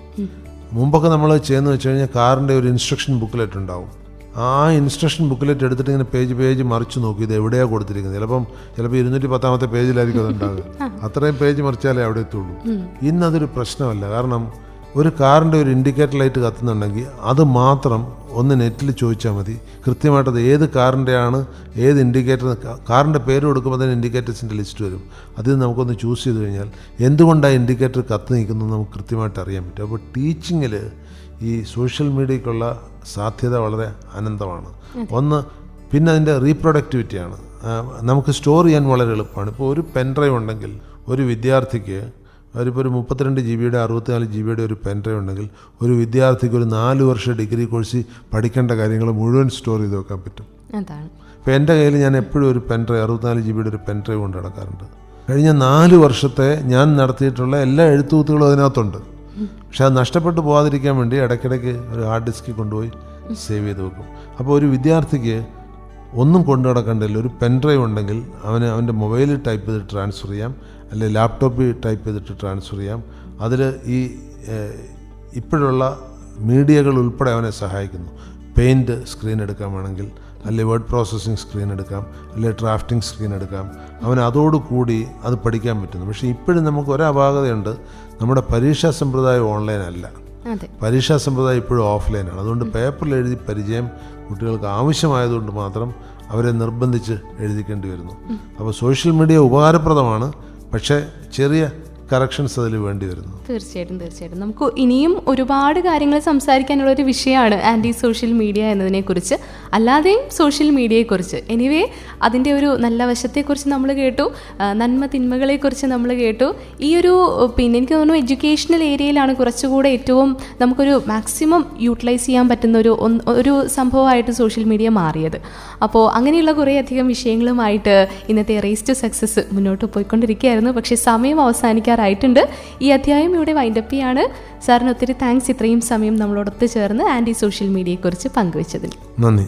മുമ്പൊക്കെ നമ്മൾ ചെയ്യുന്നത് വെച്ച് കഴിഞ്ഞാൽ കാറിന്റെ ഒരു ഇൻസ്ട്രക്ഷൻ ബുക്ക്ലെറ്റ് ഉണ്ടാവും. ആ ഇൻസ്ട്രക്ഷൻ ബുക്ക്ലെറ്റ് എടുത്തിട്ട് ഇങ്ങനെ പേജ് പേജ് മറിച്ച് നോക്കി ഇത് എവിടെയാണ് കൊടുത്തിരിക്കുന്നത്. ചിലപ്പം ചിലപ്പോൾ ഇരുന്നൂറ്റി പത്താമത്തെ പേജിലായിരിക്കും അതുണ്ടാകുക അത്രയും പേജ് മറിച്ചാലേ അവിടെ എത്തുള്ളൂ. ഇന്നതൊരു പ്രശ്നമല്ല. കാരണം ഒരു കാറിന്റെ ഒരു ഇൻഡിക്കേറ്റർ ലൈറ്റ് കത്തുന്നുണ്ടെങ്കിൽ അത് മാത്രം ഒന്ന് നെറ്റിൽ ചോദിച്ചാൽ മതി. കൃത്യമായിട്ട് അത് ഏത് കാറിന്റെയാണ് ഏത് ഇൻഡിക്കേറ്റർ കാറിന്റെ പേര് കൊടുക്കുമ്പോൾ തന്നെ ഇൻഡിക്കേറ്റേഴ്സിന്റെ ലിസ്റ്റ് വരും. അതിൽ നിന്ന് നമുക്കൊന്ന് ചൂസ് ചെയ്ത് കഴിഞ്ഞാൽ എന്തുകൊണ്ടാണ് ഇൻഡിക്കേറ്റർ കത്ത് നിൽക്കുന്നത് നമുക്ക് കൃത്യമായിട്ട് അറിയാൻ പറ്റും. അപ്പോൾ ടീച്ചിങ്ങിൽ ഈ സോഷ്യൽ മീഡിയയ്ക്കുള്ള സാധ്യത വളരെ അനന്തമാണ്. ഒന്ന് പിന്നെ അതിന്റെ റീപ്രൊഡക്റ്റിവിറ്റിയാണ്. നമുക്ക് സ്റ്റോർ ചെയ്യാൻ വളരെ എളുപ്പമാണ്. ഇപ്പോൾ ഒരു പെൻ ഡ്രൈവ് ഉണ്ടെങ്കിൽ ഒരു വിദ്യാർത്ഥിക്ക് അതിപ്പോൾ ഒരു മുപ്പത്തിരണ്ട് ജി ബിയുടെ അറുപത്തിനാല് ജി ബിയുടെ ഒരു പെൻഡ്രൈവ് ഉണ്ടെങ്കിൽ ഒരു വിദ്യാർത്ഥിക്ക് ഒരു നാല് വർഷ ഡിഗ്രി കോഴ്സ് പഠിക്കേണ്ട കാര്യങ്ങൾ മുഴുവൻ സ്റ്റോർ ചെയ്ത് വെക്കാൻ പറ്റും. ഇപ്പോൾ എന്റെ കയ്യിൽ ഞാൻ എപ്പോഴും ഒരു പെൻഡ്രൈവ് അറുപത്തിനാല് ജി ബിയുടെ ഒരു പെൻഡ്രൈവ് കൊണ്ട് നടക്കാറുണ്ട്. കഴിഞ്ഞ നാല് വർഷത്തെ ഞാൻ നടത്തിയിട്ടുള്ള എല്ലാ എഴുത്തുകുത്തുകളും അതിനകത്തുണ്ട്. പക്ഷെ അത് നഷ്ടപ്പെട്ടു പോകാതിരിക്കാൻ വേണ്ടി ഇടയ്ക്കിടയ്ക്ക് ഒരു ഹാർഡ് ഡിസ്കിൽ കൊണ്ടുപോയി സേവ് ചെയ്ത് വെക്കും. അപ്പോൾ ഒരു വിദ്യാർത്ഥിക്ക് ഒന്നും കൊണ്ടു നടക്കണ്ടല്ലോ ഒരു പെൻഡ്രൈവ് ഉണ്ടെങ്കിൽ അവന് അവന്റെ മൊബൈലിൽ ടൈപ്പ് ചെയ്ത് ട്രാൻസ്ഫർ ചെയ്യാം. അല്ലെങ്കിൽ ലാപ്ടോപ്പിൽ ടൈപ്പ് ചെയ്തിട്ട് ട്രാൻസ്ഫർ ചെയ്യാം. അതിൽ ഈ ഇപ്പോഴുള്ള മീഡിയകൾ ഉൾപ്പെടെ അവനെ സഹായിക്കുന്നു. പെയിന്റ് സ്ക്രീൻ എടുക്കാൻ വേണമെങ്കിൽ അല്ലെ വേർഡ് പ്രോസസ്സിങ് സ്ക്രീൻ എടുക്കാം അല്ലെ ഡ്രാഫ്റ്റിംഗ് സ്ക്രീൻ എടുക്കാം. അവൻ അതോടുകൂടി അത് പഠിക്കാൻ പറ്റുന്നു. പക്ഷേ ഇപ്പോഴും നമുക്ക് ഒരപാകതയുണ്ട്. നമ്മുടെ പരീക്ഷാ സമ്പ്രദായം ഓൺലൈൻ അല്ല. പരീക്ഷാ സമ്പ്രദായം ഇപ്പോഴും ഓഫ്ലൈനാണ് അതുകൊണ്ട് പേപ്പറിൽ എഴുതി പരിചയം കുട്ടികൾക്ക് ആവശ്യമായതുകൊണ്ട് മാത്രം അവരെ നിർബന്ധിച്ച് എഴുതിക്കേണ്ടി വരുന്നു. അപ്പോൾ സോഷ്യൽ മീഡിയ ഉപകാരപ്രദമാണ്. പക്ഷേ ചെറിയ കറക്ഷൻസ് അതിൽ വേണ്ടി വരുന്നു തീർച്ചയായിട്ടും തീർച്ചയായിട്ടും. നമുക്ക് ഇനിയും ഒരുപാട് കാര്യങ്ങൾ സംസാരിക്കാനുള്ള ഒരു വിഷയമാണ് ആന്റി സോഷ്യൽ മീഡിയ എന്നതിനെക്കുറിച്ച്. അല്ലാതെയും സോഷ്യൽ മീഡിയയെക്കുറിച്ച് എനിവേ അതിന്റെ ഒരു നല്ല വശത്തെക്കുറിച്ച് നമ്മൾ കേട്ടു. നന്മ തിന്മകളെക്കുറിച്ച് നമ്മൾ കേട്ടു. ഈ ഒരു പിന്നെ എനിക്ക് തോന്നുന്നു എഡ്യൂക്കേഷണൽ ഏരിയയിലാണ് കുറച്ചുകൂടെ ഏറ്റവും നമുക്കൊരു മാക്സിമം യൂട്ടിലൈസ് ചെയ്യാൻ പറ്റുന്ന ഒരു ഒരു സംഭവമായിട്ട് സോഷ്യൽ മീഡിയ മാറിയത്. അപ്പോൾ അങ്ങനെയുള്ള കുറേയധികം വിഷയങ്ങളുമായിട്ട് ഇന്നത്തെ റേസ് ടു സക്സസ് മുന്നോട്ട് പോയിക്കൊണ്ടിരിക്കുകയായിരുന്നു. പക്ഷേ സമയം അവസാനിക്കാറായിട്ടുണ്ട് ഈ അധ്യായം ഇവിടെ വൈൻഡപ്പ് ചെയ്യാണ്. സാറിന് ഒത്തിരി താങ്ക്സ് ഇത്രയും സമയം നമ്മളോടൊത്ത് ചേർന്ന് ആന്റി സോഷ്യൽ മീഡിയയെക്കുറിച്ച് പങ്കുവച്ചതിന് നന്ദി.